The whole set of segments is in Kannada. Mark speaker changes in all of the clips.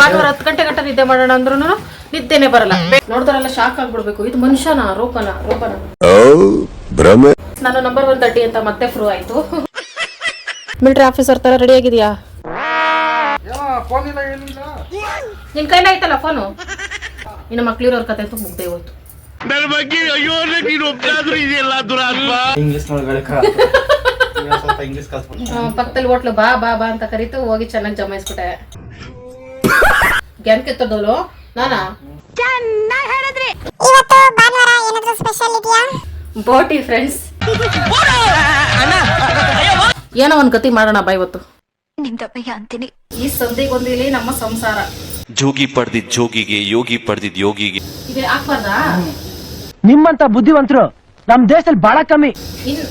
Speaker 1: ಭಾನುವಾರ ಹತ್ತು ಗಂಟೆ ಗಂಟೆ ನಿದ್ದೆ ಮಾಡೋಣ ಅಂದ್ರೂ ನಿದ್ದೆನೆ ಬರಲ್ಲ. ನೋಡಿದ್ರಲ್ಲ ಶಾಕ್ ಆಗ್ಬಿಡ್ಬೇಕು. ಇದು ಮನುಷ್ಯನ ರೋಪನ ರೋಪನ. ನಾನು ನಂಬರ್ ಒನ್ ತರ್ಟಿ ಅಂತ ಮತ್ತೆ ಫ್ರೂ ಆಯ್ತು. ಮಿಲಿಟರಿ ಆಫೀಸರ್ ತರ ರೆಡಿ ಆಗಿದ್ಯಾ? ನಿನ್ ಕೈಲ ಆಯ್ತಲ್ಲ ಫೋನು ಇನ್ನು ಮಕ್ಳಿರೋರ್ ಕತೆ ಅಂತೂ ಮುಗ್ದೇ ಹೋಯ್ತು.
Speaker 2: ಇಂಗ್ಲಿಷ್ ನೋಡ್ಬೇಡ ಸ್ವಲ್ಪ ಇಂಗ್ಲಿಷ್ ಕಲ್ಸ್ಬಿಟ್ಟು
Speaker 1: ಆ, ಪಕ್ಕದಲ್ಲಿ ಹೋಟ್ಲು ಬಾ ಬಾ ಬಾ ಅಂತ ಕರೀತು ಹೋಗಿ ಚೆನ್ನಾಗಿ ಜಮಾಯಿಸ್ಬಿಟ್ಟೆ. ಗ್ಯಾನ್ ಕಿತ್ತದೋಲು ನಾನಾ?
Speaker 3: ಇವತ್ತು ಭಾನುವಾರ ಏನಾದ್ರೂ ಸ್ಪೆಷಲ್ ಇದೆಯಾ?
Speaker 1: ಬೋಟಿ ಫ್ರೆಂಡ್ಸ್ ಏನೋ ಒಂದ್ ಗತಿ ಮಾಡೋಣ ಬಾ ಇವತ್ತು.
Speaker 3: ನಿಮ್ದಪ್ಪಯ್ಯ ಅಂತೀನಿ.
Speaker 1: ಈ ಸಂದಿಗೊಂದಿಲಿ ನಮ್ಮ ಸಂಸಾರ.
Speaker 4: ಜೋಗಿ ಪಡೆದಿದ್ ಜೋಗಿಗೆ ಯೋಗಿ ಪಡೆದಿದ್ ಯೋಗಿಗೆ.
Speaker 1: ಇದೆ ಹಾಕ್ಬಾರ್ದಾ
Speaker 5: ನಿಮ್ಮಂತ ಬುದ್ಧಿವಂತರು ನಮ್ ದೇಶದಲ್ಲಿ ಬಹಳ ಕಮ್ಮಿ.
Speaker 1: ಇನ್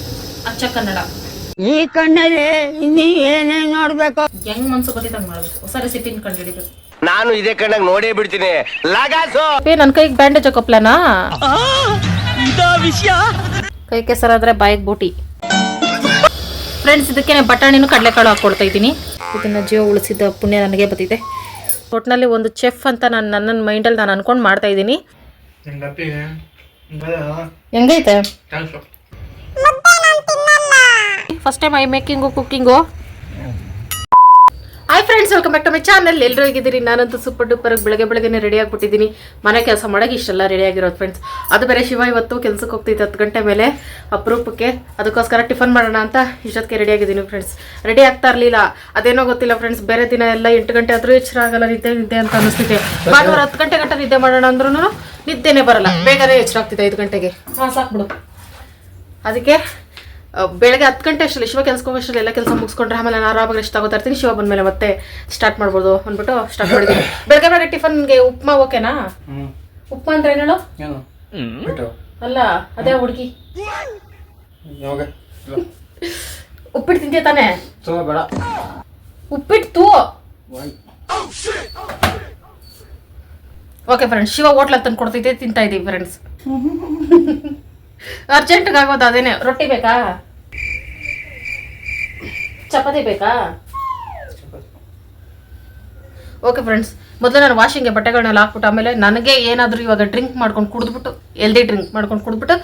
Speaker 1: ಅಚ್ಚ ಕನ್ನಡ.
Speaker 6: ಈ ಕಣ್ಣಲ್ಲಿ ಇನ್ನೀ ಏನೇನ್ ನೋಡ್ಬೇಕು?
Speaker 1: ಹೆಂಗ್ ಮನ್ಸು ಗೊತ್ತಿದ್ದಂಗ್ ಮಾಡ್ಬೇಕು ಹೊಸ ರೆಸಿಪಿನ ಕಂಡುಹಿಡಿಬೇಕು
Speaker 7: ನಾನು ಇದೇ ಕಣ್ಣಾಗ ನೋಡೇ ಬಿಡ್ತೀನಿ. ಲಗಾಸು!
Speaker 1: ಏ ನನ್ ಕೈಗೆ ಬ್ಯಾಂಡೇಜ್ ಹಾಕೋಪ್ಲನಾ? ಕೈ ಕೆಸರಾದ್ರೆ ಬಾಯಿಗೆ ಬೂಟಿ. ಫ್ರೆಂಡ್ಸ್ ಇದಕ್ಕೆ ಬಟಾಣಿನೂ ಕಡಲೆಕಾಳು ಹಾಕೊಳ್ತಾ ಇದ್ದೀನಿ. ಇದನ್ನ ಜೀವ ಉಳಿಸಿದ ಪುಣ್ಯ ನನಗೆ ಬಂದಿದೆ. ಒಟ್ಟಿನಲ್ಲಿ ಒಂದು ಚೆಫ್ ಅಂತ ನಾನು ನನ್ನ ಮೈಂಡಲ್ಲಿ ನಾನು ಅನ್ಕೊಂಡು ಮಾಡ್ತಾ ಇದ್ದೀನಿ. ಹೆಂಗೈತೆ? First time I making cooking hi friends welcome back to my channel ಎಲ್ಲರೂ ಹೇಗಿದ್ದೀರಿ? ನಾನಂತೂ ಸೂಪರ್ ಡೂಪರ್ ಬೆಳಗ್ಗೆ ಬೆಳಗ್ಗೆನೆ ರೆಡಿ ಆಗಿಬಿಟ್ಟಿದ್ದೀನಿ. ಮನೆ ಕೆಲಸ ಮಾಡೋಕೆ ಇಷ್ಟೆಲ್ಲ ರೆಡಿ ಆಗಿರೋದು ಫ್ರೆಂಡ್ಸ್ ಅದು ಬೇರೆ ಶಿವ ಇವತ್ತು ಕೆಲಸಕ್ಕೆ ಹೋಗ್ತಿದ್ದೆ ಹತ್ತು ಗಂಟೆ ಮೇಲೆ. ಅಪರೂಪಕ್ಕೆ ಅದಕ್ಕೋಸ್ಕರ ಟಿಫನ್ ಮಾಡೋಣ ಅಂತ ಇಷ್ಟೊತ್ತಿಗೆ ರೆಡಿ ಆಗಿದ್ದೀನಿ ಫ್ರೆಂಡ್ಸ್ ರೆಡಿ ಆಗ್ತಾ ಇರಲಿಲ್ಲ. ಅದೇನೋ ಗೊತ್ತಿಲ್ಲ ಫ್ರೆಂಡ್ಸ್ ಬೇರೆ ದಿನ ಎಲ್ಲ ಎಂಟು ಗಂಟೆ ಆದರೂ ಎಚ್ಚರ ಆಗಲ್ಲ ನಿದ್ದೆ ನಿದ್ದೆ ಅಂತ ಅನಿಸ್ತಿದೆ. ಭಾನುವಾರ ಹತ್ತು ಗಂಟೆ ಗಂಟೆ ನಿದ್ದೆ ಮಾಡೋಣ ಅಂದ್ರೂ ನಿದ್ದೆನೇ ಬರಲ್ಲ. ಬೇಗನೆ ಎಚ್ಚರ ಆಗ್ತಿದೆ ಐದು ಗಂಟೆಗೆ. ಹಾಂ ಸಾಕ್ಬಿಡು ಅದಕ್ಕೆ ಬೆಳಗ್ಗೆ ಹತ್ತು ಗಂಟೆ ಅಷ್ಟರಲ್ಲಿ ಶಿವ ಕೆಲ್ಸಕ್ಕೆ ಅಷ್ಟರಲ್ಲಿ ಎಲ್ಲ ಕೆಲಸ ಮುಗಿಸ್ಕೊಂಡ್ರೆ ಆಮೇಲೆ ನಾನು ಆರಾಮಾಗಿ ರೆಸ್ಟ್ ತಗೋತಾ ಇರ್ತೀನಿ. ಶಿವ ಬಂದ ಮೇಲೆ ಮತ್ತೆ ಸ್ಟಾರ್ಟ್ ಮಾಡ್ಬೋದು ಅಂದ್ಬಿಟ್ಟು ಸ್ಟಾರ್ಟ್ ಮಾಡಿದ್ದೀನಿ. ಬೆಳಗ್ಗೆ ಬೆಳಗ್ಗೆ ಟಿಫನ್ಗೆ ಉಪ್ಮಾ ಓಕೆನಾ ಉಪ್ಮಾ ಅಂದ್ರೆ
Speaker 2: ಏನು ಬಿಟ್ಟು.
Speaker 1: ಅಲ್ಲ ಅದೇ ಹುಡುಗಿ. ಉಪ್ಪಿಟ್ಟು ತಿಂತೀಯ ತಾನೆ?
Speaker 2: ಸೊ ಬೇಡ.
Speaker 1: ಉಪ್ಪಿಟ್ಟು ತೂ ಓಕೆ ಫ್ರೆಂಡ್ಸ್ ಶಿವ ಹೋಟ್ಲಲ್ಲಿ ತಂದು ಕೊಡ್ತೈತೆ ತಿಂತಾ ಇದ್ದೀವಿ ಫ್ರೆಂಡ್ಸ್ ಅರ್ಜೆಂಟ್ಗೆ ಆಗೋದು ಅದೇನೆ. ರೊಟ್ಟಿ ಬೇಕಾ? ಚಪಾತಿ ಬೇಕಾ? ಓಕೆ ಫ್ರೆಂಡ್ಸ್ ಮೊದಲು ನಾನು ವಾಷಿಂಗ್ಗೆ ಬಟ್ಟೆಗಳನ್ನೆಲ್ಲ ಹಾಕ್ಬಿಟ್ಟು ಆಮೇಲೆ ನನಗೆ ಏನಾದರೂ ಇವಾಗ ಡ್ರಿಂಕ್ ಮಾಡ್ಕೊಂಡು ಕುಡಿದ್ಬಿಟ್ಟು ಎಲ್ದಿ ಡ್ರಿಂಕ್ ಮಾಡ್ಕೊಂಡು ಕುಡಿದ್ಬಿಟ್ಟು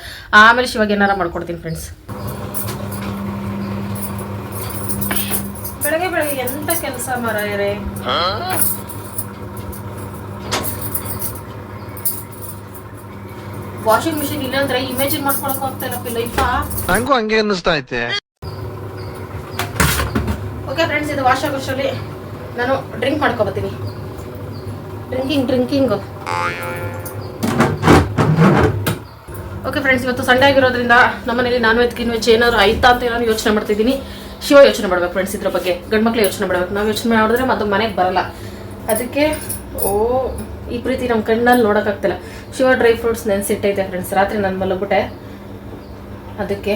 Speaker 1: ಆಮೇಲೆ ಶಿವಾಗ ಏನಾರ ಮಾಡ್ಕೊಡ್ತೀನಿ ಫ್ರೆಂಡ್ಸ್ ಬೆಳಗ್ಗೆ ಬೆಳಗ್ಗೆ ಎಂತ ಕೆಲಸ ಮಾರಾಯರೇ? ವಾಷಿಂಗ್ ಮಿಷಿನ್ ಇಲ್ಲ ಅಂದ್ರೆ ಇಮೇಜಿನ್ ಮಾಡ್ಕೊಳಕ್ ಹೋಗ್ತಾ ಇಲ್ಲ ಲೈಫ್.
Speaker 7: ನಂಗೂ ಹಂಗೆ ಅನ್ನಿಸ್ತಾ ಐತೆ.
Speaker 1: ಓಕೆ ಫ್ರೆಂಡ್ಸ್ ಇದು ವಾಷಿಂಗ್ ಆಗೋಷ್ಟರಲ್ಲಿ ನಾನು ಡ್ರಿಂಕ್ ಮಾಡ್ಕೊಬತ್ತೀನಿ. ಡ್ರಿಂಕಿಂಗ್ ಡ್ರಿಂಕಿಂಗ್ ಓಕೆ ಫ್ರೆಂಡ್ಸ್ ಇವತ್ತು ಸಂಡೆ ಆಗಿರೋದ್ರಿಂದ ನಮ್ಮನೇಲಿ ನಾನ್ ವೆಜ್ ಗಿನ್ ವೆಜ್ ಏನಾದ್ರು ಆಯ್ತಾ ಅಂತ ನಾನು ಯೋಚನೆ ಮಾಡ್ತಿದ್ದೀನಿ. ಶಿವ ಯೋಚನೆ ಮಾಡ್ಬೇಕು ಫ್ರೆಂಡ್ಸ್ ಇದ್ರ ಬಗ್ಗೆ. ಗಂಡು ಮಕ್ಳು ಯೋಚನೆ ಮಾಡ್ಬೇಕು. ನಾವು ಯೋಚನೆ ಮಾಡಿದ್ರೆ ಮತ್ತೆ ಮನೆಗೆ ಬರಲ್ಲ. ಅದಕ್ಕೆ ಓ ಈ ಪ್ರೀತಿ ನಮ್ಮ ಕಣ್ಣಲ್ಲಿ ನೋಡೋಕ್ಕಾಗ್ತಿಲ್ಲ. ಶಿವ ಡ್ರೈ ಫ್ರೂಟ್ಸ್ ನೆನೆಸಿಟ್ಟೈತೆ ಫ್ರೆಂಡ್ಸ್ ರಾತ್ರಿ ನಾನು ಮಲಗ್ಬಿಟ್ಟೆ. ಅದಕ್ಕೆ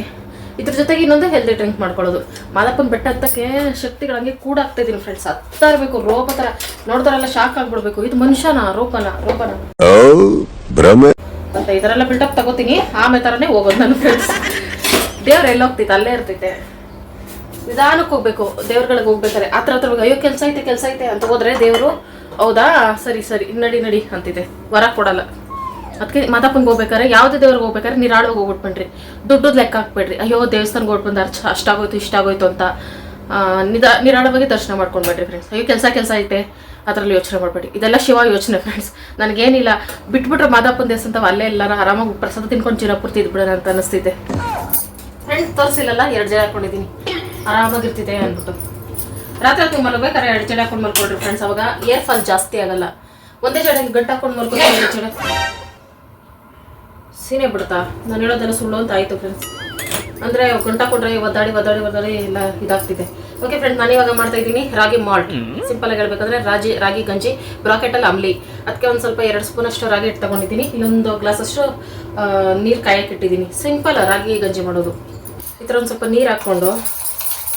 Speaker 1: ಇದ್ರ ಜೊತೆಗೆ ಇನ್ನೊಂದು ಹೆಲ್ದಿ ಡ್ರಿಂಕ್ ಮಾಡ್ಕೊಳ್ಳೋದು. ಮಾದಪ್ಪನ ಬೆಟ್ಟ ಹತ್ತಕ್ಕೆ ಶಕ್ತಿಗಳು ಹಂಗೆ ಕೂಡ ಆಗ್ತಾ ಇದೀನಿ ಫ್ರೆಂಡ್ಸ್ ಹತ್ತಾ ಇರಬೇಕು ರೋಪ ಥರ ನೋಡ್ತಾರಲ್ಲ ಶಾಕ್ ಆಗ್ಬಿಡ್ಬೇಕು. ಇದು ಮನುಷ್ಯನ ರೋಪನ ರೋಪನ. ಅಂತ ಇದರೆಲ್ಲ ಬಿಲ್ಡಪ್ ತಗೋತೀನಿ. ಆಮೇಲೆ ಥರನೇ ಹೋಗೋದು ನಾನು ಫ್ರೆಂಡ್ಸ್ ದೇವ್ರು ಎಲ್ಲಿ ಹೋಗ್ತೈತೆ ಅಲ್ಲೇ ಇರ್ತೈತೆ ನಿಧಾನಕ್ಕೆ ಹೋಗ್ಬೇಕು. ದೇವ್ರಗಳಿಗೆ ಹೋಗ್ಬೇಕಾದ್ರೆ. ಹತ್ರ ಹತ್ರ ಹೋಗಿ ಅಯ್ಯೋ ಕೆಲಸ ಐತೆ ಕೆಲಸ ಐತೆ ಅಂತ ಹೋದ್ರೆ ದೇವರು ಹೌದಾ? ಸರಿ ಸರಿ. ನಡಿ ನಡಿ ಅಂತಿದೆ. ವರ ಕೊಡಲ್ಲ. ಅದಕ್ಕೆ ಮಾತಾಪನ್ಗೆ ಹೋಗ್ಬೇಕಾರೆ ಯಾವುದೇ ದೇವ್ರಿಗೆ ಹೋಗ್ಬೇಕಾದ್ರೆ ನಿರಾಳವಾಗಿ ಹೋಗ್ಬಿಟ್ಬಿಡ್ರಿ ದುಡ್ಡದ ಲೆಕ್ಕ ಹಾಕ್ಬೇಡ್ರಿ. ಅಯ್ಯೋ ದೇವಸ್ಥಾನಕ್ಕೆ ಹೊಟ್ಬಂದು ಅರ್ಚ ಅಷ್ಟಾಗೋಯ್ತು ಇಷ್ಟಾಗೋಯ್ತು ಅಂತ. ನಿದಾ, ನಿರಾಳವಾಗಿ ದರ್ಶನ ಮಾಡ್ಕೊಂಡ್ಬೇಡ್ರಿ ಫ್ರೆಂಡ್ಸ್ ಅಯ್ಯೋ, ಕೆಲಸ ಕೆಲಸ ಐತೆ. ಅದರಲ್ಲಿ ಯೋಚನೆ ಮಾಡಬೇಡಿ. ಇದೆಲ್ಲ ಶಿವ ಯೋಚನೆ ಫ್ರೆಂಡ್ಸ್ ನನಗೇನಿಲ್ಲ. ಬಿಟ್ಬಿಟ್ರೆ ಮಾದಪ್ಪನ ದೇವಸ್ಥಾನ ಅಲ್ಲೇ ಎಲ್ಲಾರ ಆರಾಮಾಗಿ ಪ್ರಸಾದ ತಿನ್ಕೊಂಡು ಚಿರಪೂರ್ತಿ ಪೂರ್ತಿ ಇದ್ಬಿಡೋಣ ಅಂತ ಅನಿಸ್ತಿದೆ. ಫ್ರೆಂಡ್ಸ್ ತೋರಿಸಿಲ್ಲಲ್ಲ? ಎರಡು ಜನ ಹಾಕೊಂಡಿದ್ದೀನಿ ಆರಾಮಾಗಿರ್ತಿದೆ ಅಂದ್ಬಿಟ್ಟು. ರಾತ್ರಿ ಹೊತ್ತು ಮಲಗಬೇಕಾದ್ರೆ ಎರಡು ಜಡೆ ಹಾಕೊಂಡು ಮಲ್ಕೊಳ್ರಿ ಫ್ರೆಂಡ್ಸ್ ಅವಾಗ ಏರ್ ಫಾಲ್ ಜಾಸ್ತಿ ಆಗಲ್ಲ. ಒಂದೇ ಜಡೆ ಗಂಟು ಹಾಕೊಂಡು ಮಲ್ಕೊಂಡು ಎರಡು ಜಡೆ ಸೀನೆ ಬಿಡ್ತಾ ನಾನು ಹೇಳೋದೆಲ್ಲ ಸುಳ್ಳು ಅಂತ ಆಯಿತು ಫ್ರೆಂಡ್ಸ್ ಅಂದರೆ ಗಂಟಾ ಹಾಕೊಂಡ್ರೆ ಒದ್ದಾಡಿ ಒದ್ದಾಡಿ ಒದ್ದಾಡಿ ಎಲ್ಲ ಇದಾಗ್ತಿದೆ. ಓಕೆ ಫ್ರೆಂಡ್ ನಾನು ಇವಾಗ ಮಾಡ್ತಾ ಇದ್ದೀನಿ ರಾಗಿ ಮಾಲ್ಟ್ ಸಿಂಪಲ್ ಆಗಿ ಹೇಳ್ಬೇಕಂದ್ರೆ ರಾಗಿ ರಾಗಿ ಗಂಜಿ ಬ್ರಾಕೆಟಲ್ಲಿ ಅಮ್ಲಿ. ಅದಕ್ಕೆ ಒಂದು ಸ್ವಲ್ಪ ಎರಡು ಸ್ಪೂನ್ ಅಷ್ಟು ರಾಗಿ ಹಿಟ್ಟು ತಗೊಂಡಿದ್ದೀನಿ. ಇಲ್ಲೊಂದು ಗ್ಲಾಸ್ ಅಷ್ಟು ನೀರು ಕಾಯಕ್ಕೆ ಇಟ್ಟಿದ್ದೀನಿ. ಸಿಂಪಲ್ ರಾಗಿ ಗಂಜಿ ಮಾಡೋದು. ಈ ಥರ ಒಂದು ಸ್ವಲ್ಪ ನೀರು ಹಾಕ್ಕೊಂಡು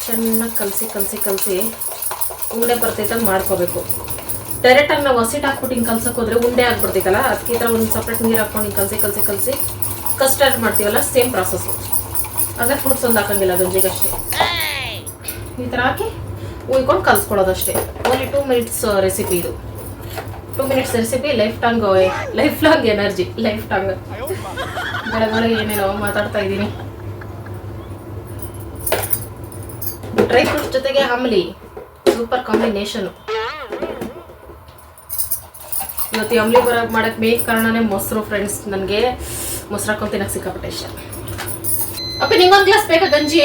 Speaker 1: ಚೆನ್ನಾಗಿ ಕಲಸಿ ಕಲಸಿ ಕಲಸಿ ಉಂಡೆ ಬರ್ತೈತಂಗೆ ಮಾಡ್ಕೋಬೇಕು. ಡೈರೆಕ್ಟಾಗಿ ನಾವು ಹಸಿಟ್ಟು ಹಾಕ್ಬಿಟ್ಟು ಹಿಂಗೆ ಕಲ್ಸಕ್ಕೆ ಹೋದ್ರೆ ಉಂಡೆ ಆಗ್ಬಿಡ್ತೈತಲ್ಲ ಅದಕ್ಕೆ ಈ ಥರ ಒಂದು ಸಪ್ರೇಟ್ ನೀರು ಹಾಕ್ಕೊಂಡು ಹಿಂಗೆ ಕಲಸಿ ಕಲಸಿ ಕಲಸಿ ಕಸ್ಟರ್ಡ್ ಮಾಡ್ತೀವಲ್ಲ ಸೇಮ್ ಪ್ರಾಸೆಸ್ಸು ಆದರೆ ಫ್ರೂಟ್ಸ್ ಒಂದು ಹಾಕಂಗಿಲ್ಲ ಗಂಜಿಗಷ್ಟೇ ಈ ಥರ ಹಾಕಿ ಉಯ್ಕೊಂಡು ಕಲ್ಸ್ಕೊಳ್ಳೋದಷ್ಟೇ. ಓನ್ಲಿ ಟೂ ಮಿನಿಟ್ಸ್ ರೆಸಿಪಿ ಇದು. Two minutes recipe life long life long energy life long ಬೆಳಗ್ಗೆ ಏನೇನೋ ಮಾತಾಡ್ತಾ ಇದ್ದೀನಿ. ಡ್ರೈ ಫ್ರೂಟ್ಸ್ ಜೊತೆಗೆ ಆಮ್ಲಿ ಸೂಪರ್ ಕಾಂಬಿನೇಷನ್ ಇವತ್ತು ಅಂಬ್ಲಿ ಬರ ಮಾಡಕ್ ಮೇನ್ ಕಾರಣನೇ ಮೊಸರು ಫ್ರೆಂಡ್ಸ್ ನನಗೆ ಮೊಸರು ಹಾಕೊಂಡು ತಿನ್ನಕ್ಕೆ ಸಿಕ್ಕಾಪಟ್ಟೆ ಇಷ್ಟ. ಅಪ್ಪ ನಿಂಗೊಂದು ಗ್ಲಾಸ್ ಬೇಕಾ ಗಂಜಿ?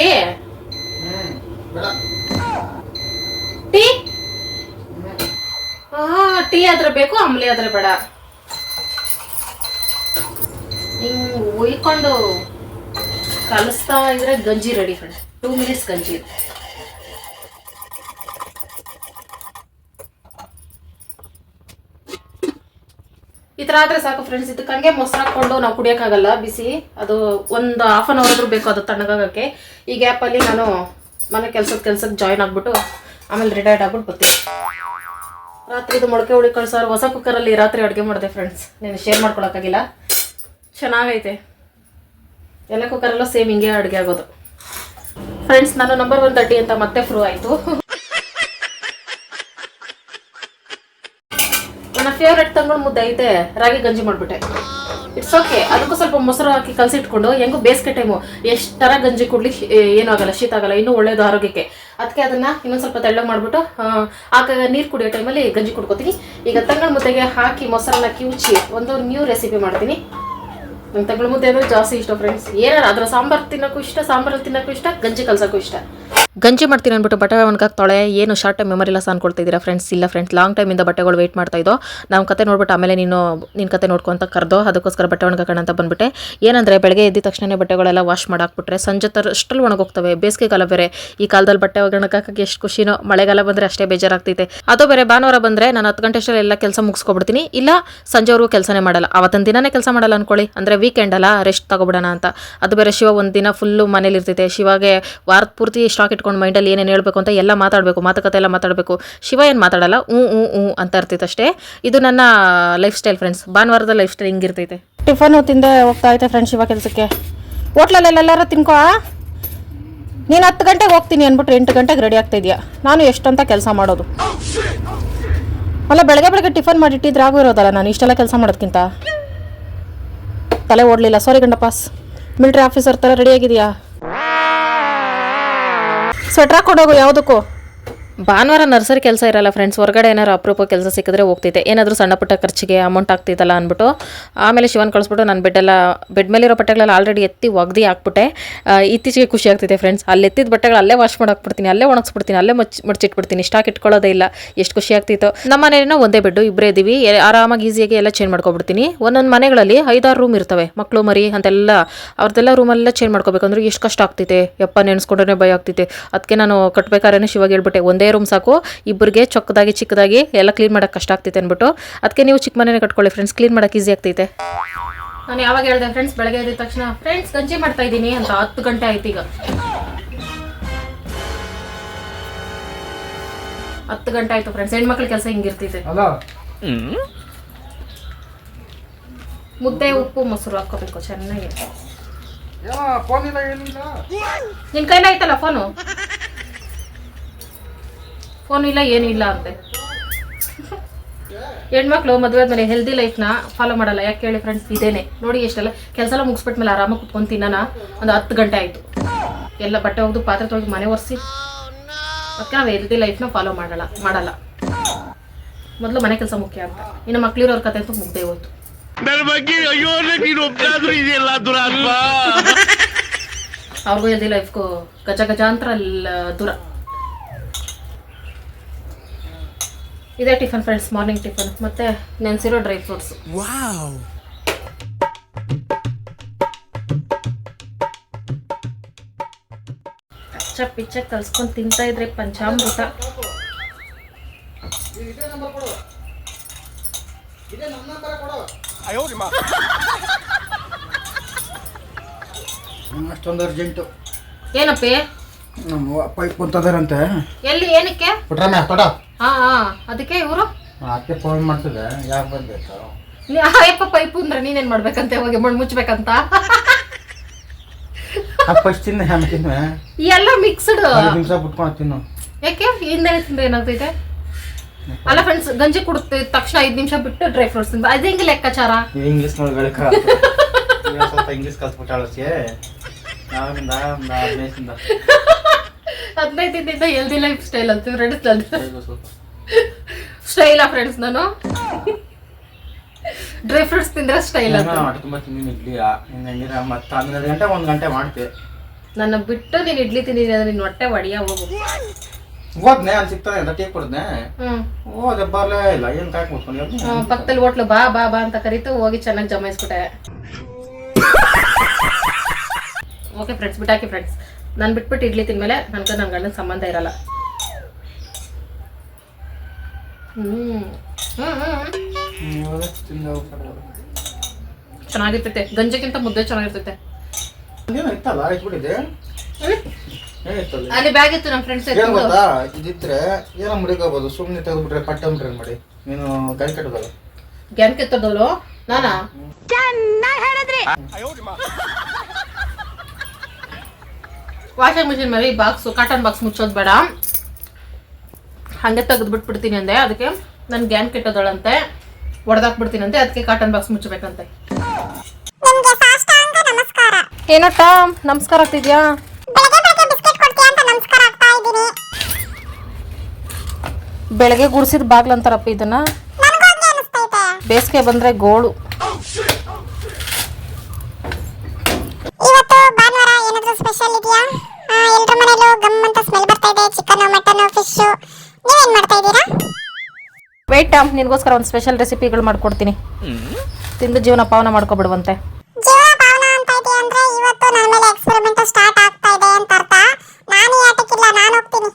Speaker 1: ಟೀ ಹಾ ಟೀ ಆದ್ರೆ ಬೇಕು ಅಂಬ್ಲಿ ಆದ್ರೆ ಬೇಡ. ಹಿಂಗ್ ಉಯ್ಕೊಂಡು ಕಲಿಸ್ತಾ ಇದ್ರೆ ಗಂಜಿ ರೆಡಿ ಫ್ರೆಂಡ್ಸ್ ಟೂ ಮಿನಿಟ್ಸ್ ಗಂಜಿ. ಈ ಥರ ಆದ್ರೆ ಸಾಕು ಫ್ರೆಂಡ್ಸ್ ಇದಕ್ಕೆ ಹಂಗೆ ಮೊಸರು ಹಾಕೊಂಡು ನಾವು ಕುಡಿಯೋಕ್ಕಾಗಲ್ಲ, ಬಿಸಿ. ಅದು ಒಂದು ಹಾಫ್ ಅನ್ ಅವರ್ ಆದರೂ ಬೇಕು ಅದು ತಣ್ಣಗಾಗಕ್ಕೆ. ಈ ಗ್ಯಾಪಲ್ಲಿ ನಾನು ಮನೆ ಕೆಲ್ಸದ ಕೆಲ್ಸಕ್ಕೆ ಜಾಯ್ನ್ ಆಗಿಬಿಟ್ಟು ಆಮೇಲೆ ರಿಟೈರ್ಡ್ ಆಗ್ಬಿಟ್ಟು ಬರ್ತೀನಿ. ರಾತ್ರಿದು ಮೊಳಕೆ ಹುಳಿ ಕಳ್ಸೋರು, ಹೊಸ ಕುಕ್ಕರಲ್ಲಿ ರಾತ್ರಿ ಅಡುಗೆ ಮಾಡಿದೆ ಫ್ರೆಂಡ್ಸ್ ನೀನು ಶೇರ್ ಮಾಡ್ಕೊಳಕ್ಕಾಗಿಲ್ಲ. ಚೆನ್ನಾಗೈತೆ. ಎಲ್ಲ ಕುಕ್ಕರಲ್ಲೂ ಸೇಮ್ ಹಿಂಗೆ ಅಡುಗೆ ಆಗೋದು. ಫ್ರೆಂಡ್ಸ್ ನಾನು ನಂಬರ್ ಒನ್ ತರ್ಟಿ ಅಂತ ಮತ್ತೆ ಫ್ರೂ ಆಯಿತು. ನನ್ನ ಫೇವ್ರೆಟ್ ತಂಗಳು ಮುದ್ದೆ ಐತೆ, ರಾಗಿ ಗಂಜಿ ಮಾಡಿಬಿಟ್ಟೆ. ಇಟ್ಸ್ ಓಕೆ ಅದಕ್ಕೂ ಸ್ವಲ್ಪ ಮೊಸರು ಹಾಕಿ ಕಲಸಿಟ್ಕೊಂಡು, ಹೆಂಗೋ ಬೇಸಿಗೆ ಟೈಮು ಎಷ್ಟು ಥರ ಗಂಜಿ ಕೊಡ್ಲಿ ಏನೂ ಆಗಲ್ಲ, ಶೀತ ಆಗಲ್ಲ, ಇನ್ನೂ ಒಳ್ಳೇದು ಆರೋಗ್ಯಕ್ಕೆ. ಅದಕ್ಕೆ ಅದನ್ನು ಇನ್ನೊಂದು ಸ್ವಲ್ಪ ತೆಳ್ಳಗೆ ಮಾಡಿಬಿಟ್ಟು ಆಗ ನೀರು ಕುಡಿಯೋ ಟೈಮಲ್ಲಿ ಗಂಜಿ ಕುಡ್ಕೋತೀನಿ. ಈಗ ತಂಗಳ ಮುದ್ದೆಗೆ ಹಾಕಿ ಮೊಸರನ್ನ ಕಿವುಚಿ, ಒಂದು ನ್ಯೂ ರೆಸಿಪಿ ಮಾಡ್ತೀನಿ. ನಂಗೆ ತಂಗಳ ಮುದ್ದೆ ಅಂದರೆ ಜಾಸ್ತಿ ಇಷ್ಟ ಫ್ರೆಂಡ್ಸ್ ಏನಾರ, ಅದರ ಸಾಂಬಾರು ತಿನ್ನೋಕ್ಕೂ ಇಷ್ಟ, ಸಾಂಬಾರಲ್ಲಿ ತಿನ್ನೋಕ್ಕೂ ಇಷ್ಟ, ಗಂಜಿ ಕಲಸೋಕ್ಕೂ ಇಷ್ಟ. ಗಂಜಿ ಮಾಡ್ತೀನಿ ಅಂದ್ಬಿಟ್ಟು ಬಟ್ಟೆ ತೊಳೆ, ಏನು ಶಾರ್ಟ್ ಟೈಮ್ ಮೆಮರಿ ಲಾಸ್ ಅನ್ಕೊಳ್ತಿದ್ದೀರಾ ಫ್ರೆಂಡ್ಸ್ ಇಲ್ಲ ಫ್ರೆಂಡ್ಸ್ ಲಾಂಗ್ ಟೈಮಿಂದ ಬಟ್ಟೆಗಳು ವೇಟ್ ಮಾಡ್ತಾ ಇದ್ದೋ ನಾವು ಕತೆ ನೋಡ್ಬಿಟ್ಟು ಆಮೇಲೆ ನೀನು ನಿನ್ನ ಕತೆ ನೋಡ್ಕೊಂತ ಕರೆದೋ ಅದಕ್ಕೋಸ್ಕರ ಬಟ್ಟೆ ಒಣಗಾಕೋಣ ಅಂತ ಬಂದ್ಬಿಟ್ಟೆ. ಏನಂದರೆ ಬೆಳಗ್ಗೆ ಎದ್ದ ತಕ್ಷಣ ಬಟ್ಟೆಗಳೆಲ್ಲ ವಾಶ್ ಮಾಡಾಕ್ಬಿಟ್ರೆ ಸಂಜೆ ಥರ ಅಷ್ಟಲ್ಲಿ ಒಣಗೋಗ್ತವೆ. ಬೇಸಿಗೆಗಾಲ ಬೇರೆ. ಈ ಕಾಲದಲ್ಲಿ ಬಟ್ಟೆ ಒಣಗಾಕಕ್ಕೆ ಎಷ್ಟು ಖುಷಿನೋ, ಮಳೆಗಾಲ ಬಂದರೆ ಅಷ್ಟೇ ಬೇಜಾರಾಗ್ತೈತೆ. ಅದು ಬೇರೆ ಭಾನುವಾರ ಬಂದರೆ ನಾನು ಹತ್ತು ಗಂಟೆ ಅಷ್ಟರಲ್ಲಿ ಎಲ್ಲ ಕೆಲಸ ಮುಗಿಸ್ಕೊಬಿಡ್ತೀನಿ. ಇಲ್ಲ, ಸಂಜೆವರೆಗೂ ಕೆಲಸನೇ ಮಾಡಲ್ಲ. ಅವತ್ತೊಂದು ದಿನನೇ ಕೆಲಸ ಮಾಡಲ್ಲ ಅನ್ಕೊಳ್ಳಿ. ಅಂದರೆ ವೀಕೆಂಡ್ ಅಲ್ಲ ರೆಸ್ಟ್ ತಗೊಬಿಡೋಣ ಅಂತ. ಅದು ಬೇರೆ ಶಿವ ಒಂದು ದಿನ ಫುಲ್ಲು ಮನೇಲಿ ಇರ್ತೈತೆ ಶಿವಾಗೆ ವಾರದ ಪೂರ್ತಿ ಸ್ಟಾಕ್ ಇಟ್ಕೊಂಡು ಮೈಂಡಲ್ಲಿ ಏನೇನು ಹೇಳಬೇಕು ಅಂತ ಎಲ್ಲ ಮಾತಾಡಬೇಕು, ಮಾತುಕತೆ ಎಲ್ಲ ಮಾತಾಡಬೇಕು. ಶಿವ ಏನು ಮಾತಾಡಲ್ಲ? ಹ್ಞೂ ಹ್ಞೂ ಹ್ಞೂ ಅಂತ ಇರ್ತೈತೆ ಅಷ್ಟೇ ಇದು ನನ್ನ ಲೈಫ್ ಸ್ಟೈಲ್ ಫ್ರೆಂಡ್ಸ್ ಭಾನುವಾರದ ಲೈಫ್ ಸ್ಟೈಲ್ ಹಿಂಗಿರ್ತೈತೆ? ಟಿಫನ್ ತಿಂದೆ ಹೋಗ್ತಾ ಐತೆ ಫ್ರೆಂಡ್ಸ್ ಶಿವ ಕೆಲಸಕ್ಕೆ. ಹೋಟ್ಲಲ್ಲಿ ಎಲ್ಲರೂ ತಿನ್ಕೋ ನೀನು ಹತ್ತು ಗಂಟೆಗೆ ಹೋಗ್ತೀನಿ ಅಂದ್ಬಿಟ್ರೆ ಎಂಟು ಗಂಟೆಗೆ ರೆಡಿ ಆಗ್ತಾ ಇದೆಯಾ? ನಾನು ಎಷ್ಟಂತ ಕೆಲಸ ಮಾಡೋದು? ಅಲ್ಲ, ಬೆಳಗ್ಗೆ ಬೆಳಗ್ಗೆ ಟಿಫನ್ ಮಾಡಿಟ್ಟಿದ್ರೆ ಆಗೋ ಇರೋದಲ್ಲ ನಾನು? ಇಷ್ಟೆಲ್ಲ ಕೆಲಸ ಮಾಡೋದಕ್ಕಿಂತ ತಲೆ ಓಡಲಿಲ್ಲ. ಸಾರಿ ಗಂಡಪಾಸ್ ಮಿಲ್ಟ್ರಿ ಆಫೀಸರ್ ಥರ ರೆಡಿ ಆಗಿದೆಯಾ? ಸ್ವೆಟ್ರ್ ಹಾಕೊಂಡೋಗು ಯಾವುದಕ್ಕೂ. ಭಾನುವಾರ ನರ್ಸರಿ ಕೆಲಸ ಇರಲ್ಲ ಫ್ರೆಂಡ್ಸ್ ಹೊರಗಡೆ ಏನಾರು ಅಪರೂಪ ಕೆಲಸ ಸಿಕ್ಕಿದ್ರೆ ಹೋಗ್ತಿದ್ದೆ. ಏನಾದರೂ ಸಣ್ಣ ಪುಟ್ಟ ಖರ್ಚಿಗೆ ಅಮೌಂಟ್ ಆಗ್ತಿತ್ತಲ್ಲ ಅಂದ್ಬಿಟ್ಟು, ಆಮೇಲೆ ಶಿವನ್ ಕಳಿಸ್ಬಿಟ್ಟು ನಾನು ಬೆಡ್ಡೆಲ್ಲ ಬೆಡ್ ಮೇಲಿರೋ ಬಟ್ಟೆಗಳೆಲ್ಲ ಆಲ್ರೆಡಿ ಎತ್ತಿ ಒಗ್ದು ಹಾಕ್ಬಿಟ್ಟೆ. ಇತ್ತೀಚೆಗೆ ಖುಷಿ ಆಗ್ತಿದೆ ಫ್ರೆಂಡ್ಸ್ ಅಲ್ಲಿ ಎತ್ತಿದ ಬಟ್ಟೆಗಳು ಅಲ್ಲೇ ವಾಶ್ ಮಾಡಾಕ್ಬಿಡ್ತೀನಿ ಅಲ್ಲೇ ಒಣಗಿಸ್ಬಿಡ್ತೀನಿ, ಅಲ್ಲೇ ಮುಚ್ಚಿ ಮುಚ್ಚಿಟ್ಬಿಡ್ತೀನಿ ಸ್ಟಾಕ್ ಇಟ್ಕೊಳ್ಳೋದೇ ಇಲ್ಲ. ಎಷ್ಟು ಖುಷಿ ಆಗ್ತಿತ್ತು. ನಮ್ಮ ಮನೇಲಿನ ಒಂದೇ ಬೆಡ್ಡು ಇಬ್ಬರೇ ಇದ್ದೀವಿ. ಆರಾಮಾಗಿ ಈಸಿಯಾಗಿ ಎಲ್ಲ ಚೇಂಜ್ ಮಾಡ್ಕೊಬಿಡ್ತೀನಿ. ಒಂದೊಂದು ಮನೆಗಳಲ್ಲಿ ಐದಾರು ರೂಮ್ ಇರ್ತವೆ. ಮಕ್ಕಳು ಮರಿ ಅಂತೆಲ್ಲ ಅವ್ರದ್ದೆಲ್ಲ ರೂಮೆಲ್ಲ ಚೇಂಜ್ ಮಾಡ್ಕೋಬೇಕಂದ್ರೆ ಎಷ್ಟು ಕಷ್ಟ ಆಗ್ತಿದೆ ಯಪ್ಪ ನೆನೆಸ್ಕೊಂಡ್ರೆ ಭಯ ಆಗ್ತೈತೆ ಅದಕ್ಕೆ ನಾನು ಕಟ್ಬೇಕಾದ್ರೆ ಶಿವಾಗ ಹೇಳ್ಬಿಟ್ಟೆ, ಒಂದೇ ರೂಮ್ ಸಾಕು ಇಬ್ಬರಿಗೆ ಚೊಕ್ಕದಾಗಿ ಚಿಕ್ಕದಾಗಿ ಎಲ್ಲ ಕ್ಲೀನ್ ಮಾಡೋಕೆ ಕಷ್ಟ ಆಗ್ತೈತೆ ಅಂದ್ಬಿಟ್ಟು. ಅದಕ್ಕೆ ನೀವು ಚಿಕ್ಕ ಮನೇನೆ ಕಟ್ಕೊಳ್ಳಿ ಫ್ರೆಂಡ್ಸ್ ಕ್ಲೀನ್ ಮಾಡೋಕೆ ಈಸಿ ಆಗ್ತೈತೆ. ನಾನು ಯಾವಾಗ ಹೇಳಿದೆ ಫ್ರೆಂಡ್ಸ್ ಬೆಳಗ್ಗೆ ಎದ್ದ ತಕ್ಷಣ ಫ್ರೆಂಡ್ಸ್ ಗಂಜಿ ಮಾಡ್ತಾ ಇದ್ದೀನಿ ಅಂತ ಹತ್ತು ಗಂಟೆ ಆಯ್ತು ಈಗ. ಹತ್ತು ಗಂಟೆ ಆಯ್ತು ಫ್ರೆಂಡ್ಸ್ ಹೆಣ್ಮಕ್ಳ ಕೆಲಸ ಹಿಂಗಿರ್ತೈತೆ. ಮುದ್ದೆ ಉಪ್ಪು ಮೊಸರು ಹಾಕೋಬೇಕು ಚೆನ್ನಾಗಿ. ನಿನ್ ಕೈನ ಐತಲ್ಲ ಫೋನು ಫೋನ್ ಇಲ್ಲ ಏನೂ ಇಲ್ಲ ಅಂತೆ. ಹೆಣ್ಮಕ್ಳು ಮದುವೆ ಆದ್ಮೇಲೆ ಹೆಲ್ದಿ ಲೈಫ್ನ ಫಾಲೋ ಮಾಡಲ್ಲ. ಯಾಕೆ ಹೇಳಿ ಫ್ರೆಂಡ್ಸ್ ಇದೇನೆ. ನೋಡಿ ಎಷ್ಟೆಲ್ಲ ಕೆಲಸ ಎಲ್ಲ ಮುಗಿಸ್ಬಿಟ್ಮೇಲೆ ಆರಾಮಾಗಿ ಕುತ್ಕೊಂಡು ತಿನ್ನೋಣ. ಒಂದು ಹತ್ತು ಗಂಟೆ ಆಯಿತು. ಎಲ್ಲ ಬಟ್ಟೆ ಒಗ್ದು ಪಾತ್ರೆ ತೊಳೆದು ಮನೆ ಒರೆಸಿ. ಅದಕ್ಕೆ ನಾವು ಹೆಲ್ದಿ ಲೈಫ್ನ ಫಾಲೋ ಮಾಡಲ್ಲ ಮಾಡಲ್ಲ. ಮೊದಲು ಮನೆ ಕೆಲಸ ಮುಖ್ಯ ಅಂತ. ಇನ್ನು ಮಕ್ಳಿರೋರ್ ಕತೆ ಅಂತೂ ಮುಗ್ದೇ ಹೋಯ್ತು.
Speaker 7: ನನ್ನ ಬಗ್ಗೆ ಅಯ್ಯೋ ನೀನು ಒಬ್ಬನಾದ್ರೂ ಇದೆಯಲ್ಲ ದುರಾತ್ಮ?
Speaker 1: ಅವ್ರಿಗೂ ಹೆಲ್ದಿ ಲೈಫ್ಗೂ ಗಜ ಗಜಾಂತರ ದೂರ. ಇದೇ ಟಿಫನ್ ಫ್ರೆಂಡ್ಸ್ ಮಾರ್ನಿಂಗ್ ಟಿಫನ್. ಮತ್ತೆ ನೆನೆಸಿರೋ ಡ್ರೈ ಫ್ರೂಟ್ಸ್ ಕಚ್ಚ ಪಿಚ್ಚ ಕಲ್ಸ್ಕೊಂಡು ತಿಂತಾ ಇದ್ರೆ ಪಂಚಾಮೃತ.
Speaker 2: ಅಷ್ಟೊಂದು ಅರ್ಜೆಂಟು
Speaker 1: ಏನಪ್ಪಿ?
Speaker 2: ನಮ್ಮ ಪೈಪ್ ಕುಂತದಾರಂತೆ
Speaker 1: ಎಲ್ಲಿ ಏನಕ್ಕೆ?
Speaker 2: ಪುಟ್ರಮ್ಮ ತೊಡ
Speaker 1: ಹಾ ಹಾ ಅದಕ್ಕೆ ಇವರು?
Speaker 2: ಅದಕ್ಕೆ ಫೋನ್ ಮಾಡ್ತಿದ್ದೆ. ಯಾಕೆ ಬಂದ್ಬೇಕು
Speaker 1: ಅಯ್ಯಪ್ಪ ಪೈಪು ಅಂದ್ರೆ ನೀನೇನ್ ಮಾಡ್ಬೇಕಂತೆ? ಹೋಗಿ ಮಣ್ಣು
Speaker 2: ಮುಚ್ಚಬೇಕಂತ ಫಸ್ಟ್ ತಿನ್ನ ಹ್ಯಾಮ್ ತಿನ್ನುವೆ
Speaker 1: ಎಲ್ಲ ಮಿಕ್ಸ್ಡ್
Speaker 2: ನಿಮಿಷ ಬಿಟ್ಕೊಂಡು ತಿನ್ನು.
Speaker 1: ಯಾಕೆ ಹಿಂದೆ ತಿಂದ್ರೆ ಏನಾಗ್ತೈತೆ? ಅಲ್ಲ ಫ್ರೆಂಡ್ಸ್ ಗಂಜಿ ಕುಡ್ತ ತಕ್ಷಣ ಐದು ನಿಮಿಷ ಬಿಟ್ಟು ಡ್ರೈ ಫ್ರೂಟ್ಸ್ ತಿಂದ ಅದ್ ಹೆಂಗೆ ಲೆಕ್ಕಾಚಾರ?
Speaker 2: ಇಂಗ್ಲೀಷ್ ನೋಡ್ಬೇಕ ಸ್ವಲ್ಪ ಇಂಗ್ಲೀಷ್ ಕಲ್ಸ್ಬಿಟ್ಟಾಳಸಿ ನಾವಿಂದ ಒಂದು ಹದಿನೈದಿಂದ
Speaker 1: ಹದಿನೈದಿಂದ ಹೆಲ್ದಿ ಲೈಫ್ ಸ್ಟೈಲ್ ಅಂತ ಫ್ರೆಂಡ್ಸ್
Speaker 2: ನಾನು
Speaker 1: ಸ್ಟೈಲಾ ಫ್ರೆಂಡ್ಸ್ ನಾನು? ಡ್ರೈ ಫ್ರೂಟ್ಸ್ ತಿಂದ್ರೆ ಸ್ಟೈಲ್ ಅಂತ.
Speaker 2: ತುಂಬ ತಿಂದಿನಿ ಇಡ್ಲಿ ಹೆಂಗಿರ ಮತ್ತೆ ಹನ್ನೆರಡು ಗಂಟೆ ಒಂದು ಗಂಟೆ ಮಾಡ್ತೆ
Speaker 1: ನನ್ನ ಬಿಟ್ಟು ನೀನ್ ಇಡ್ಲಿ ತಿಂದಿದ್ದೀನಿ ಅಂದ್ರೆ ನಿನ್ ಹೊಟ್ಟೆ ಒಡಿಯ ಹೋಗು.
Speaker 2: ಹೋದ್ನೆ ಅಲ್ಲಿ ಸಿಗ್ತಾನೆ ಅಂತ ಟೀ ಕೊಡ್ದೆ ಹೋದೆ ಬರ್ಲೇ ಇಲ್ಲ ಏನು ಕಾಯ್
Speaker 1: ಆ, ಪಕ್ಕದಲ್ಲಿ ಹೋಟ್ಲು ಬಾ ಬಾ ಬಾ ಅಂತ ಕರೀತು ಹೋಗಿ ಚೆನ್ನಾಗಿ ಜಮಾಯಿಸ್ಬಿಟ್ಟೆ. ಓಕೆ ಫ್ರೆಂಡ್ಸ್ ಬಿಟ್ಟಾಕಿ ಫ್ರೆಂಡ್ಸ್ ನಾನು ಬಿಟ್ಬಿಟ್ಟು ಇಡ್ಲಿ ತಿಂದ್ಮೇಲೆ ನನಗೆ ನನ್ನ ಗಂಡನ ಸಂಬಂಧ ಇರಲ್ಲ. ಚೆನ್ನಾಗಿರ್ತೈತೆ. ಗಂಜಿಗಿಂತ ಮುದ್ದೆ ಚೆನ್ನಾಗಿರ್ತೈತೆ. ಅಲ್ಲಿ ಬ್ಯಾಗ್ ಇತ್ತು ನಮ್ಮ ಫ್ರೆಂಡ್ಸ್
Speaker 2: ಏನ್ ಗೊತ್ತಾ? ಇದಿದ್ರೆ ಏನೋ ಮುಡಿಕೋಬಹುದು ಸುಮ್ಮನೆ ತೆಗೆದ್ಬಿಟ್ರೆ ಪಟ್ಟ ಮುಟ್ರೆ ಮಾಡಿ? ನೀನು ಗಾಡಿ ಕಟ್ಟೋದಲ್ಲ
Speaker 1: ಗ್ಯಾನ್ ಕೆತ್ತದೋಲು ನಾನಾ? ವಾಷಿಂಗ್ ಮಿಷಿನ್ ಮೇಲೆ ಈ ಬಾಕ್ಸ್ ಕಾಟನ್ ಬಾಕ್ಸ್ ಮುಚ್ಚೋದು ಬೇಡ. ಹಂಗೆ ತೆಗೆದು ಬಿಟ್ಬಿಡ್ತೀನಿ ಅಂದೆ. ಅದಕ್ಕೆ ನನ್ ಗ್ಯಾನ್ ಕೆಟ್ಟದಳಂತೆ ಅಂತೆ ಅದಕ್ಕೆ ಕಾಟನ್ ಬಾಕ್ಸ್ ಮುಚ್ಚಬೇಕಂತೆ.
Speaker 3: ನಿಮ್ಗೆ ಸಾಷ್ಟಾಂಗ ನಮಸ್ಕಾರ.
Speaker 1: ಏನಟ್ಟ ನಮಸ್ಕಾರ ಆಗ್ತಿದ್ಯಾ?
Speaker 3: ಬೆಳಗ್ಗೆ
Speaker 1: ಗುಡಿಸಿದ ಬಾಗ್ಲಂತಾರಪ್ಪ ಇದನ್ನ?
Speaker 3: ನನ್ಗೂ ಹಂಗೆ ಅನಿಸ್ತೈತೆ.
Speaker 1: ಬೇಸಿಗೆ ಬಂದ್ರೆ ಗೋಳು.
Speaker 3: ಇವತ್ತು ಭಾನುವಾರ ಏನಾದ್ರೂ ಸ್ಪೆಷಲ್ ಇದೆಯಾ? ಎಲ್ರ ಮನೆಯಲ್ಲೂ ಗಮ್ ಅಂತ ಸ್ಮೆಲ್ ಬರ್ತಾ ಇದೆ ಚಿಕನ್ ಮಟನ್ ಫಿಶ್ ನೀವೇನ್ ಮಾಡ್ತಾ ಇದ್ದೀರಾ?
Speaker 1: ವೇಟ್ ನಿನಗೋಸ್ಕರ ಒಂದು ಸ್ಪೆಷಲ್ ರೆಸಿಪಿಗಳು ಮಾಡ್ಕೊಡ್ತೀನಿ. ತಿಂದು ಜೀವನ ಪಾವನ ಮಾಡ್ಕೊಬಿಡುವಂತೆ.
Speaker 3: ಜೀವ ಪಾವನ ಅಂತ ಇದೆ ಅಂದ್ರೆ ಇವತ್ತು ನನ್ನ ಮೇಲೆ ಎಕ್ಸ್ಪೆರಿಮೆಂಟ್ ಸ್ಟಾರ್ಟ್ ಆಗ್ತಾ ಇದೆ ಅಂತ ಅರ್ಥ ನಾನು ಈ ಆಟಕ್ಕಿಲ್ಲ ನಾನು ಹೋಗ್ತೀನಿ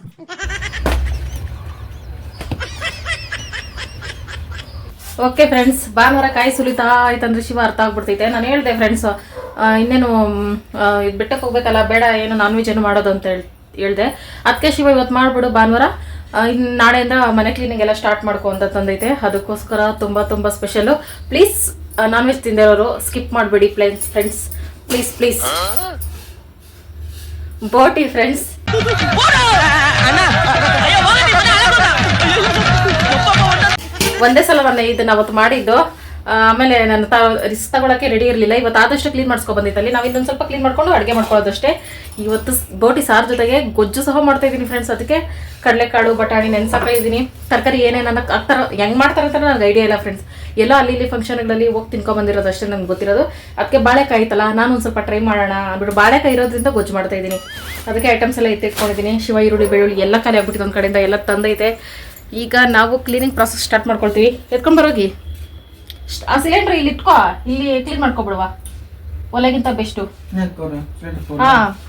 Speaker 1: ಓಕೆ ಫ್ರೆಂಡ್ಸ್ ಭಾನುವಾರ ಕಾಯಿ ಸುಲಿತಾ ಆಯ್ತಂದ್ರೆ ಶಿವ ಅರ್ಥ ಆಗ್ಬಿಡ್ತೈತೆ. ನಾನು ಹೇಳ್ದೆ ಫ್ರೆಂಡ್ಸ್ ಇನ್ನೇನು ಇದು ಬೆಟ್ಟಕ್ಕೆ ಹೋಗ್ಬೇಕಲ್ಲ ಬೇಡ ಏನು ನಾನ್ ವೆಜ್ ಏನು ಮಾಡೋದು ಅಂತ ಹೇಳಿ ಹೇಳ್ದೆ. ಅದಕ್ಕೆ ಶಿವ ಇವತ್ತು ಮಾಡಿಬಿಡು ಭಾನುವಾರ. ಇನ್ನು ನಾಳೆಯಿಂದ ಮನೆ ಕ್ಲೀನಿಂಗ್ ಎಲ್ಲ ಸ್ಟಾರ್ಟ್ ಮಾಡ್ಕೊ ಅಂತ ತಂದೈತೆ. ಅದಕ್ಕೋಸ್ಕರ ತುಂಬ ತುಂಬ ಸ್ಪೆಷಲು ಪ್ಲೀಸ್ ನಾನ್ ವೆಜ್ ತಿಂದಿರೋರು ಸ್ಕಿಪ್ ಮಾಡಿಬಿಡಿ ಪ್ಲೇನ್ಸ್ ಫ್ರೆಂಡ್ಸ್ ಪ್ಲೀಸ್ ಪ್ಲೀಸ್ ಬೋಟಿ ಫ್ರೆಂಡ್ಸ್ ಒಂದೇ ಸಲ ಒಂದು ಇದನ್ನ ಅವತ್ತು ಮಾಡಿದ್ದು. ಆಮೇಲೆ ನಾನು ತ, ರಿಸ್ಕ್ ತಗೊಳಕ್ಕೆ ರೆಡಿ ಇರಲಿಲ್ಲ. ಇವತ್ತು ಆದಷ್ಟು ಕ್ಲೀನ್ ಮಾಡಿಸ್ಕೊ ಬಂದಿತ್ತಲ್ಲಿ. ನಾವು ಇನ್ನೊಂದು ಸ್ವಲ್ಪ ಕ್ಲೀನ್ ಮಾಡ್ಕೊಂಡು ಅಡುಗೆ ಮಾಡ್ಕೊಳ್ಳೋದಷ್ಟೇ. ಇವತ್ತು ಬೋಟಿ ಸಾರು ಜೊತೆಗೆ ಗೊಜ್ಜು ಸಹ ಮಾಡ್ತಾ ಇದ್ದೀನಿ ಫ್ರೆಂಡ್ಸ್ ಅದಕ್ಕೆ. ಕಡಲೆಕಾಳು, ಬಟಾಣಿ ನೆನ್ಸಾಕ ಇದ್ದೀನಿ ತರಕಾರಿ ಏನೇನು ಆಗ್ತಾರ, ಹೆಂಗ್ ಮಾಡ್ತಾರೆ ಅಂತ ನನಗೆ ಐಡಿಯಾ ಇಲ್ಲ ಫ್ರೆಂಡ್ಸ್ ಎಲ್ಲ ಅಲ್ಲಿ ಇಲ್ಲಿ ಫಂಕ್ಷನ್ಗಳಲ್ಲಿ ಹೋಗಿ ತಿನ್ಕೊಂಬಂದಿರೋದು ಅಷ್ಟೇ ನನಗೆ ಗೊತ್ತಿರೋದು. ಅದಕ್ಕೆ ಬಾಳೆಕಾಯಿ ಇತ್ತಲ್ಲ ನಾನು ಒಂದು ಸ್ವಲ್ಪ ಟ್ರೈ ಮಾಡೋಣ ಅಂದ್ಬಿಟ್ಟು ಬಾಳೆಕಾಯಿ ಇರೋದ್ರಿಂದ ಗೊಜ್ಜು ಮಾಡ್ತಾ ಇದ್ದೀನಿ ಅದಕ್ಕೆ ಐಟಮ್ಸ್ ಎಲ್ಲ ಎತ್ತಿಟ್ಕೊಂಡಿದ್ದೀನಿ ಶಿವ, ಈರುಳ್ಳಿ, ಬೆಳ್ಳುಳ್ಳಿ ಎಲ್ಲ ಖಾಲಿ ಆಗ್ಬಿಟ್ಟಿದೆ ಒಂದು ಕಡೆಯಿಂದ. ಎಲ್ಲ ತಂದೈತೆ. ಈಗ ನಾವು ಕ್ಲೀನಿಂಗ್ ಪ್ರಾಸೆಸ್ ಸ್ಟಾರ್ಟ್ ಮಾಡ್ಕೊಳ್ತೀವಿ. ಎತ್ಕೊಂಡ್ ಬರೋಗಿ. ಆ ಸಿಲಿಂಡರ್ ಇಲ್ಲಿ ಇಟ್ಕೋ. ಇಲ್ಲಿ ಕ್ಲೀನ್ ಮಾಡ್ಕೊಬಿಡುವ. ಒಲೆಗಿಂತ ಬೆಸ್ಟು ಹಾ.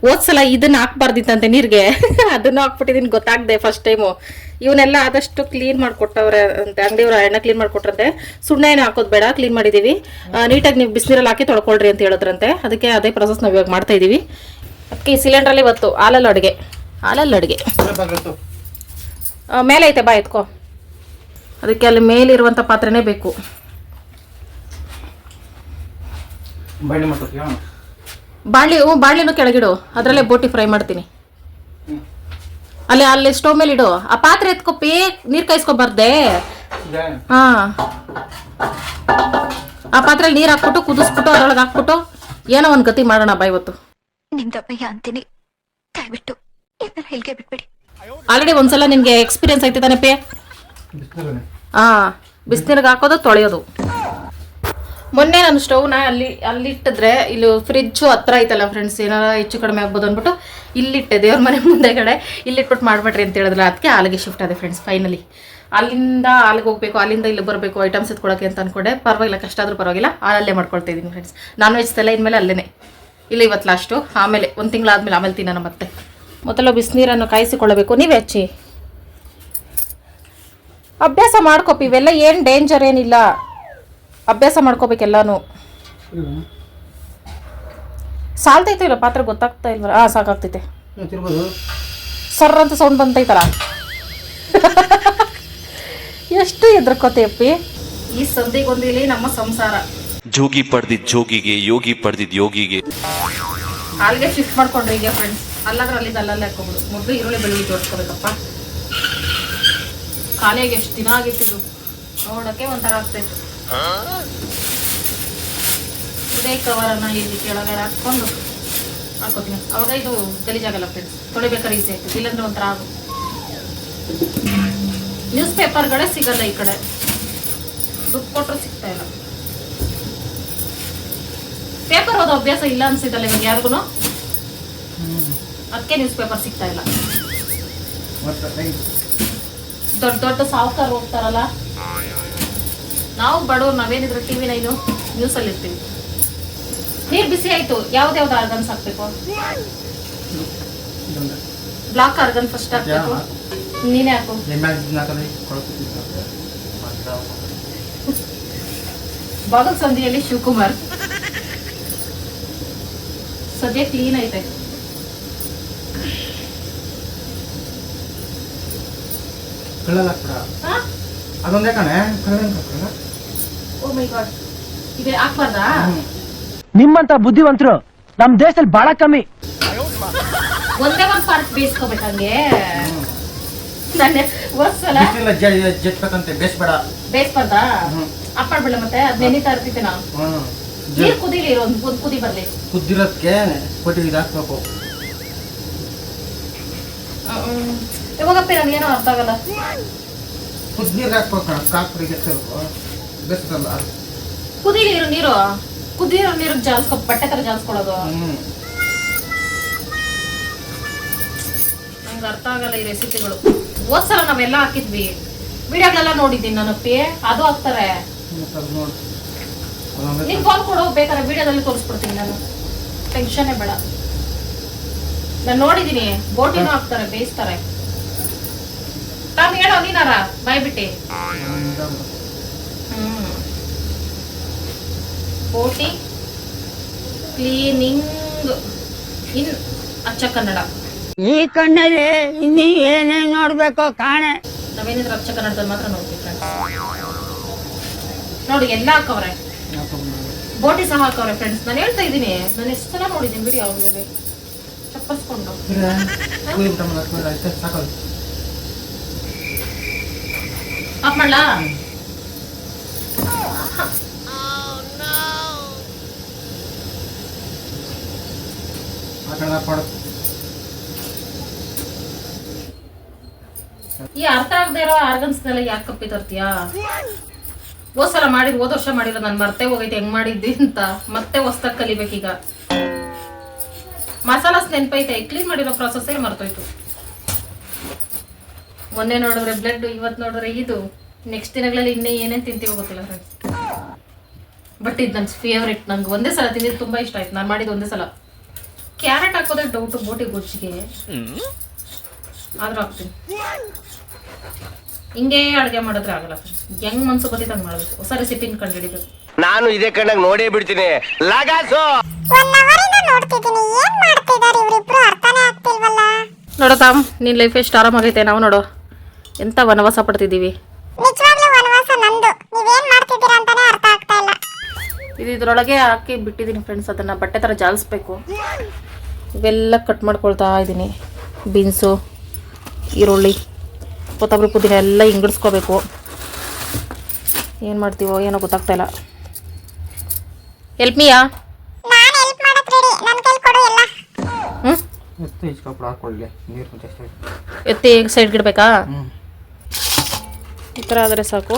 Speaker 1: ಹೋದ್ಸಲ ಇದನ್ನ ಹಾಕ್ಬಾರ್ದಿತ್ತಂತೆ ನೀರಿಗೆ. ಅದನ್ನ ಹಾಕ್ಬಿಟ್ಟಿದೀನಿ ಗೊತ್ತಾಗದೆ ಫಸ್ಟ್ ಟೈಮು ಇವನ್ನೆಲ್ಲ ಆದಷ್ಟು ಕ್ಲೀನ್ ಮಾಡಿಕೊಟ್ಟವ್ರೆ ಅಂತೆ. ಅಂಗಡಿಯವ್ರ ಎಣ್ಣೆ ಕ್ಲೀನ್ ಮಾಡಿಕೊಟ್ರಂತೆ. ಸುಣ್ಣ ಏನು ಹಾಕೋದು ಬೇಡ ಕ್ಲೀನ್ ಮಾಡಿದೀವಿ. ನೀಟಾಗಿ ನೀವು ಬಿಸಿನೀರಲ್ಲಿ ಹಾಕಿ ತೊಳ್ಕೊಳ್ರಿ ಅಂತ ಹೇಳಿದ್ರಂತೆ. ಅದಕ್ಕೆ ಅದೇ ಪ್ರೊಸೆಸ್ ನಾವು ಇವಾಗ ಮಾಡ್ತಾ ಇದೀವಿ. ಅದಕ್ಕೆ ಈ ಸಿಲಿಂಡ್ರಲ್ಲಿ ಇವತ್ತು ಹಾಲಲ್ಲಿ ಅಡುಗೆ. ಹಾಲಲ್ಲಿ ಅಡುಗೆ. ಮೇಲೆ ಐತೆ ಬಾ ಎತ್ಕೋ. ಅದಕ್ಕೆ ಅಲ್ಲಿ ಮೇಲಿರುವಂಥ ಪಾತ್ರೆನೇ ಬೇಕು. ಬಾಣಲಿ ಹ್ಞೂ ಬಾಣಲಿನೂ ಕೆಳಗಿಡು. ಅದರಲ್ಲೇ ಬೋಟಿ ಫ್ರೈ ಮಾಡ್ತೀನಿ. ಅಲ್ಲಿ ಅಲ್ಲಿ ಸ್ಟೋವ್ ಮೇಲೆ ಇಡು ಆ ಪಾತ್ರೆ ಎತ್ಕೊಪ್ಪಿ ನೀರು ಕಾಯಿಸ್ಕೊಬಾರ್ದೆ. ಹಾ. ಆ ಪಾತ್ರೆಲಿ ನೀರು ಹಾಕ್ಬಿಟ್ಟು ಕುದಿಸ್ಬಿಟ್ಟು ಅದ್ರೊಳಗೆ ಹಾಕ್ಬಿಟ್ಟು ಏನೋ ಒಂದು ಗತಿ ಮಾಡೋಣ ಬಾ ಇವತ್ತು.
Speaker 3: ನಿಮ್ದಪ್ಪ ಅಂತೀನಿ. ದಯವಿಟ್ಟು ಇದನ್ನ ಬಿಟ್ಬಿಡಿ.
Speaker 1: ಆಲ್ರೆಡಿ ಒಂದ್ಸಲ ನಿನ್ಗೆ ಎಕ್ಸ್ಪೀರಿಯನ್ಸ್ ಐತೆ ತಾನೆ ಪೇ? ಹಾ ಬಿಸಿನೀರಿಗೆ ಹಾಕೋದು ತೊಳೆಯೋದು. ಮೊನ್ನೆ ನಾನು ಸ್ಟವ್ನ ಅಲ್ಲಿ ಅಲ್ಲಿಟ್ಟಿದ್ರೆ ಇಲ್ಲಿ ಫ್ರಿಜ್ಜು ಹತ್ರ ಐತಲ್ಲ ಫ್ರೆಂಡ್ಸ್ ಏನಾರ ಹೆಚ್ಚು ಕಡಿಮೆ ಆಗ್ಬೋದು ಅಂದ್ಬಿಟ್ಟು ಇಲ್ಲಿಟ್ಟೆ. ದೇವ್ರ ಮನೆ ಮುಂದೆಗಡೆ ಇಲ್ಲಿಟ್ಬಿಟ್ಟು ಮಾಡ್ಬಿಟ್ರಿ ಅಂತ ಹೇಳಿದ್ರೆ ಅದಕ್ಕೆ ಅಲ್ಲಿಗೆ ಶಿಫ್ಟ್ ಆದೆ ಫ್ರೆಂಡ್ಸ್ ಫೈನಲಿ ಅಲ್ಲಿಂದ ಅಲ್ಲಿಗೆ ಹೋಗ್ಬೇಕು ಅಲ್ಲಿಂದ ಇಲ್ಲಿ ಬರಬೇಕು ಐಟಮ್ಸ್ ಎತ್ಕೊಳಕ್ಕೆ ಅಂತ ಅನ್ಕೊಂಡೆ. ಪರವಾಗಿಲ್ಲ ಕಷ್ಟ ಆದ್ರೂ ಪರವಾಗಿಲ್ಲ ಅಲ್ಲೇ ಮಾಡ್ಕೊಳ್ತಾ ಇದ್ದೀನಿ ಫ್ರೆಂಡ್ಸ್ ನಾನ್ ವೆಜ್ ತಲೆ ಇನ್ಮೇಲೆ ಅಲ್ಲೇ ಇಲ್ಲಿ ಇವತ್ತು ಲಾಸ್ಟು ಆಮೇಲೆ ಒಂದು ತಿಂಗಳಾದ್ಮೇಲೆ ಆಮೇಲೆ ತಿನ್ನೋಣ ಮತ್ತೆ. ಮೊದಲು ಬಿಸಿನೀರನ್ನು ಕಾಯಿಸಿಕೊಳ್ಳಬೇಕು. ನೀವೇ ಹಚ್ಚಿ ಅಭ್ಯಾಸ ಮಾಡ್ಕೊಪಿ ಇವೆಲ್ಲ ಏನು ಡೇಂಜರ್ ಏನಿಲ್ಲ. ಅಭ್ಯಾಸ ಮಾಡ್ಕೋಬೇಕೆಲ್ಲಾನು ಸಾಲ್ತೈತೆ ಇಲ್ಲ ಪಾತ್ರೆ ಗೊತ್ತಾಗ್ತಾ ಇಲ್ವಲ್ಲ ಹಾಂ ಸಾಕಾಗ್ತೈತೆ ಸರ್ ಅಂತ ಸೌಂಡ್ ಬಂತೈತಲ್ಲ ಎಷ್ಟು ಎದ್ರಕೋತೆಯಪ್ಪಿ ಈ ಸಂದಿಗೊಂದಿಲಿ ನಮ್ಮ ಸಂಸಾರ.
Speaker 4: ಜೋಗಿ ಪಡೆದಿದ್ದ ಜೋಗಿಗೆ ಯೋಗಿ ಪಡೆದಿದ್ ಯೋಗಿಗೆ.
Speaker 1: ಅಲ್ಲಿಗೆ ಶಿಫ್ಟ್ ಮಾಡ್ಕೊಂಡ್ರಿ ಈಗ ಫ್ರೆಂಡ್ಸ್ ಅಲ್ಲಾದ್ರೆ ಅಲ್ಲಿ ಅಲ್ಲಲ್ಲೇ ಹಾಕೋಬಿಡು ಮೊದಲು ಈರುಳ್ಳಿ ಬೆಳ್ಳುಳ್ಳಿ ಜೋಡಿಸ್ಕೋಬೇಕಪ್ಪ. ಖಾಲಿಯಾಗಿ ಎಷ್ಟು ದಿನ ಆಗಿತ್ತಿದ್ದು ನೋಡೋಕೆ ಒಂಥರ ಆಗ್ತಾಯಿತ್ತು ಇದೇ ಕವರನ್ನ ಇಲ್ಲಿ ಕೆಳಗಡೆ ಹಾಕ್ಕೊಂಡು ಹಾಕೋತೀನಿ ಅವಾಗ ಇದು ಗಲೀಜಾಗಲ್ಲ ಫ್ರೆಂಡ್ಸ್ ತೊಳಿಬೇಕಾದ್ರೆ ಈಸಿ ಆಗ್ತದೆ ಇಲ್ಲಾಂದ್ರೆ ಒಂಥರ ಆಗು ನ್ಯೂಸ್ ಪೇಪರ್ಗಳೇ ಸಿಗಲ್ಲ ಈ ಕಡೆ. ದುಡ್ಡು ಕೊಟ್ಟರು ಸಿಗ್ತಾ ಇಲ್ಲ. ಪೇಪರ್ ಓದೋ ಅಭ್ಯಾಸ ಇಲ್ಲ ಅನ್ಸಿದ್ದಲ್ಲ ಇವಾಗ ಯಾರಿಗೂ ಅದಕ್ಕೆ ನ್ಯೂಸ್ ಪೇಪರ್ ಸಿಗ್ತಾ ಇಲ್ಲ. ದೊಡ್ಡ ದೊಡ್ಡ ಸಾವುಕಾರ ಹೋಗ್ತಾರಲ್ಲ? ನಾವು ಬಡವ್ರು ನಾವೇನಿದ್ರು ಟಿವಿ ನೈನು ನ್ಯೂಸಲ್ಲಿ ಇರ್ತೀವಿ. ನೀರು ಬಿಸಿ ಆಯ್ತು ಯಾವ್ದ್ಯಾವ್ದು ಆರ್ಗನ್ಸ್ ಹಾಕ್ಬೇಕು? ಬ್ಲಾಕ್ ಆರ್ಗನ್ ಫಸ್ಟ್ ಹಾಕ್ಬೇಕು. ನೀನೇ ಹಾಕು. ಬಾಗಲ್ ಸಂಧಿಯಲ್ಲಿ ಶಿವಕುಮಾರ್. ಸದ್ಯ ಕ್ಲೀನ್ ಐತೆ.
Speaker 2: ಕಳ್ಳಲ್ಲ ಕೂಡ.
Speaker 1: ಹಾ?
Speaker 2: ಅದೊಂದೇ ಕಣೆ ಕಳ್ಳ
Speaker 1: ಓ ಮೈ ಗಾಡ್ ಇದೆ ಹಾಕ್ಬಾರ್ದಾ?
Speaker 5: ನಿಮ್ಮಂತ ಬುದ್ಧಿವಂತರು ನಮ್ ದೇಶದಲ್ಲಿ ಬಹಳ ಕಮ್ಮಿ.
Speaker 1: ಒಂದೇ ಒಂದ್ ಪಾರ್ಟ್ ಬೇಯಿಸ್ಕೋಬೇಕಂಗೆ ನನ್ನ ಒಂದ್ಸಲ.
Speaker 2: ಬಿಸಿಲ ಜೆಟ್ಬೇಕಂತೆ ಬೇಸ್ಬೇಡ
Speaker 1: ಬೇಯಿಸ್ಬಾರ್ದಾ?
Speaker 2: ಹ್ಮ್.
Speaker 1: ಅಪ್ಪಾಡ್ಬಿಡ ಮತ್ತೆ? ಅದ್ ನೆನಿತಾ ಇರ್ತಿದ್ದೆ ನಾವು
Speaker 2: ಹ್ಮ್.
Speaker 1: ನೀರ್ ಕುದೀಲಿ ಇರೋ ಒಂದ್ ಒಂದ್ ಕುದಿ ಬರ್ಲಿ.
Speaker 2: ಕುದ್ದಿರೋದಕ್ಕೆ ಕೊಟ್ಟಿಗೆ ಇದು
Speaker 1: ಹ್ಮ್. ಇವಾಗಪ್ಪ ಅರ್ಥ ಆಗಲ್ಲ
Speaker 2: ಕುದ್ ನೀರು ಹಾಕ್ಬೇಕು ಕಣ ಕಾಕ್ರಿಗೆ ಎತ್ತಬೇಕು ಬೇಸಲ್ಲ
Speaker 1: ಕುದೀಲಿ ಇರೋ ನೀರು. ಕುದಿರೋ ನೀರು ಜಾಲ್ಸ್ಕೊ ಬಟ್ಟೆ ತರ
Speaker 2: ಜಾಲ್ಸ್ಕೊಳೋದು.
Speaker 1: ನಂಗೆ ಅರ್ಥ ಆಗಲ್ಲ ಈ ರೆಸಿಪಿಗಳು. ಹೋದ್ಸಲ ನಾವೆಲ್ಲ ಹಾಕಿದ್ವಿ. ವಿಡಿಯೋಗಳೆಲ್ಲ ನೋಡಿದ್ದೀನಿ ನಾನು ಅಪ್ಪಿ. ಅದು ಹಾಕ್ತಾರೆ. ನೀನು ಫೋನ್ ಕೊಡು ಬೇಕಾದ್ರೆ ವಿಡಿಯೋದಲ್ಲಿ ತೋರಿಸ್ಬಿಡ್ತೀನಿ ನಾನು. ಟೆನ್ಷನ್ನೇ ಬೇಡ. ನಾನು ನೋಡಿದ್ದೀನಿ ಬೋಟಿನೂ ಹಾಕ್ತಾರೆ ಬೇಯಿಸ್ತಾರೆ. ತಾನು ಹೇಳೋ ನೀನಾರ? ಬಾಯ್ಬಿಟ್ಟೆ. ಹ್ಮ್. ಬೋಟಿ ಕ್ಲೀನಿಂಗ್. ಇನ್ ಅಚ್ಚ ಕನ್ನಡ.
Speaker 6: ಈ ಕಣ್ಣಲ್ಲಿ ಇನ್ನಿ ಏನೇನ್ ನೋಡ್ಬೇಕು ಕಾಣೆ.
Speaker 1: ನಾವೇನಿದ್ರೆ ಅಚ್ಚ ಕನ್ನಡದಲ್ಲಿ ಮಾತ್ರ ನೋಡ್ತೀವಿ ಫ್ರೆಂಡ್ಸ್ ನೋಡಿ ಎಲ್ಲ ಹಾಕವ್ರೆ. ಬೋಟಿ ಸಹ ಹಾಕವ್ರೆ ಫ್ರೆಂಡ್ಸ್ ನಾನು ಹೇಳ್ತಾ ಇದ್ದೀನಿ. ನಾನು ಎಷ್ಟು ಸಲ ನೋಡಿದ್ದೀನಿ ಬಿಡಿ ಅವ್ರಿಗೆ ಚಪ್ಪಸ್ಕೊಂಡು
Speaker 2: ಕುಯ್ಬಿಟ್ಟ ಮೇಲೆ ಆಯ್ತು ಸಾಕೋದು
Speaker 1: ಆಫ್ ಮಾಡ್ಲಾ ಈ ಅರ್ಥ ಆಗದೆ ಇರೋ ಆರ್ಗನ್ಸ್ನೆಲ್ಲ ಯಾಕೆ ಕಪ್ಪಿ ತರ್ತೀಯಾ? ಹೋದ್ ಸಲ ಮಾಡಿದ್, ಹೋದ ವರ್ಷ ಮಾಡಿರೋ ನಾನು ಮರ್ತೆ ಹೋಗೈತೆ, ಹೆಂಗ್ ಮಾಡಿದ್ದಿ ಅಂತ. ಮತ್ತೆ ಹೊಸ್ದಾಗ್ ಕಲಿಬೇಕೀಗ. ಮಸಾಲಾಸ್ ನೆನ್ಪೈತೆ ಕ್ಲೀನ್ ಮಾಡಿರೋ ಪ್ರಾಸೆಸ್ಸೇ ಮರ್ತೋಯ್ತು? ಮೊನ್ನೆ ನೋಡಿದ್ರೆ ಬ್ಲಡ್ ಇವತ್ತು ನೋಡಿದ್ರೆ ಇದು. ನೆಕ್ಸ್ಟ್ ದಿನಗಳಲ್ಲಿ ಇನ್ನೇ ಏನೇನು ತಿಂತೀವೋ ಗೊತ್ತಿಲ್ಲ ಫ್ರೆಂಡ್ಸ್ ಬಟ್ ಇದು ನನ್ನ ಫೇವ್ರೆಟ್ ನಂಗೆ ಒಂದೇ ಸಲ ತಿಂದಿದ್ದು ತುಂಬಾ ಇಷ್ಟ ಆಯ್ತು. ನಾನು ಮಾಡಿದ್ದು ಒಂದೇ ಸಲ. ಕ್ಯಾರೆಟ್ ಹಾಕೋದ್ರೆ ಡೌಟು ಬೋಟಿ ಗೊಜ್ಜಿಗೆ. ಆದ್ರೂ ಹಾಕ್ತೀನಿ. ಹಿಂಗೇ ಅಡುಗೆ ಮಾಡಿದ್ರೆ ಆಗಲ್ಲ ಹೆಂಗ್ ಮನ್ಸು ಬತ್ತಿ ಹಂಗೆ ಮಾಡಬೇಕು. ಹೊಸ ರೆಸಿಪಿನ ಕಂಡುಹಿಡಿಬೇಕು.
Speaker 7: ನಾನು ಇದೇ ಕಣ್ಣಾಗ ನೋಡೇ ಬಿಡ್ತೀನಿ. ಲಗಾಸು!
Speaker 3: ಒನ್ ನಿನ್ ನೋಡ್ತಿದ್ದೀನಿ. ಏನ್ ಮಾಡ್ತಿದಾರೆ ಇವ್ರಿಬ್ರು? ಅರ್ಥನೇ ಆಗ್ತಿಲ್ವಲ್ಲ?
Speaker 1: ನೋಡೋ ತಾಮ್ ನಿನ್ನ ಲೈಫ್ ಎಷ್ಟು ಆರಾಮಾಗೈತೆ? ನಾವು ನೋಡು. ಎಂತ ವನವಾಸ ಪಡ್ತಿದ್ದೀವಿ?
Speaker 3: ನಿಜವಾಗ್ಲೂ ವನವಾಸ ನಂದು. ನೀವೇನ್ ಮಾಡ್ತಿದ್ದೀರಾ ಅಂತಾನೆ ಅರ್ಥ ಆಗ್ತಾ ಇಲ್ಲ.
Speaker 1: ಇದು ಇದ್ರೊಳಗೆ ಹಾಕಿ ಬಿಟ್ಟಿದ್ದೀನಿ ಫ್ರೆಂಡ್ಸ್ ಅದನ್ನು ಬಟ್ಟೆ ಥರ ಜಾಲಿಸ್ಬೇಕು. ಇವೆಲ್ಲ ಕಟ್ ಮಾಡ್ಕೊಳ್ತಾ ಇದ್ದೀನಿ. ಬೀನ್ಸು ಈರುಳ್ಳಿ ಕೊತ್ತಂಬರಿ ಪುದೀನ ಎಲ್ಲ ಹಿಂಗಡಿಸ್ಕೋಬೇಕು. ಏನು ಮಾಡ್ತೀವೋ ಏನೋ ಗೊತ್ತಾಗ್ತಾ ಇಲ್ಲ. ಎಲ್ಪ್ ಮಿಯಾ ಎತ್ತಿ
Speaker 2: ಸೈಡ್ಗಿಡ್ಬೇಕಾ
Speaker 1: ಈ ಥರ ಆದರೆ ಸಾಕು.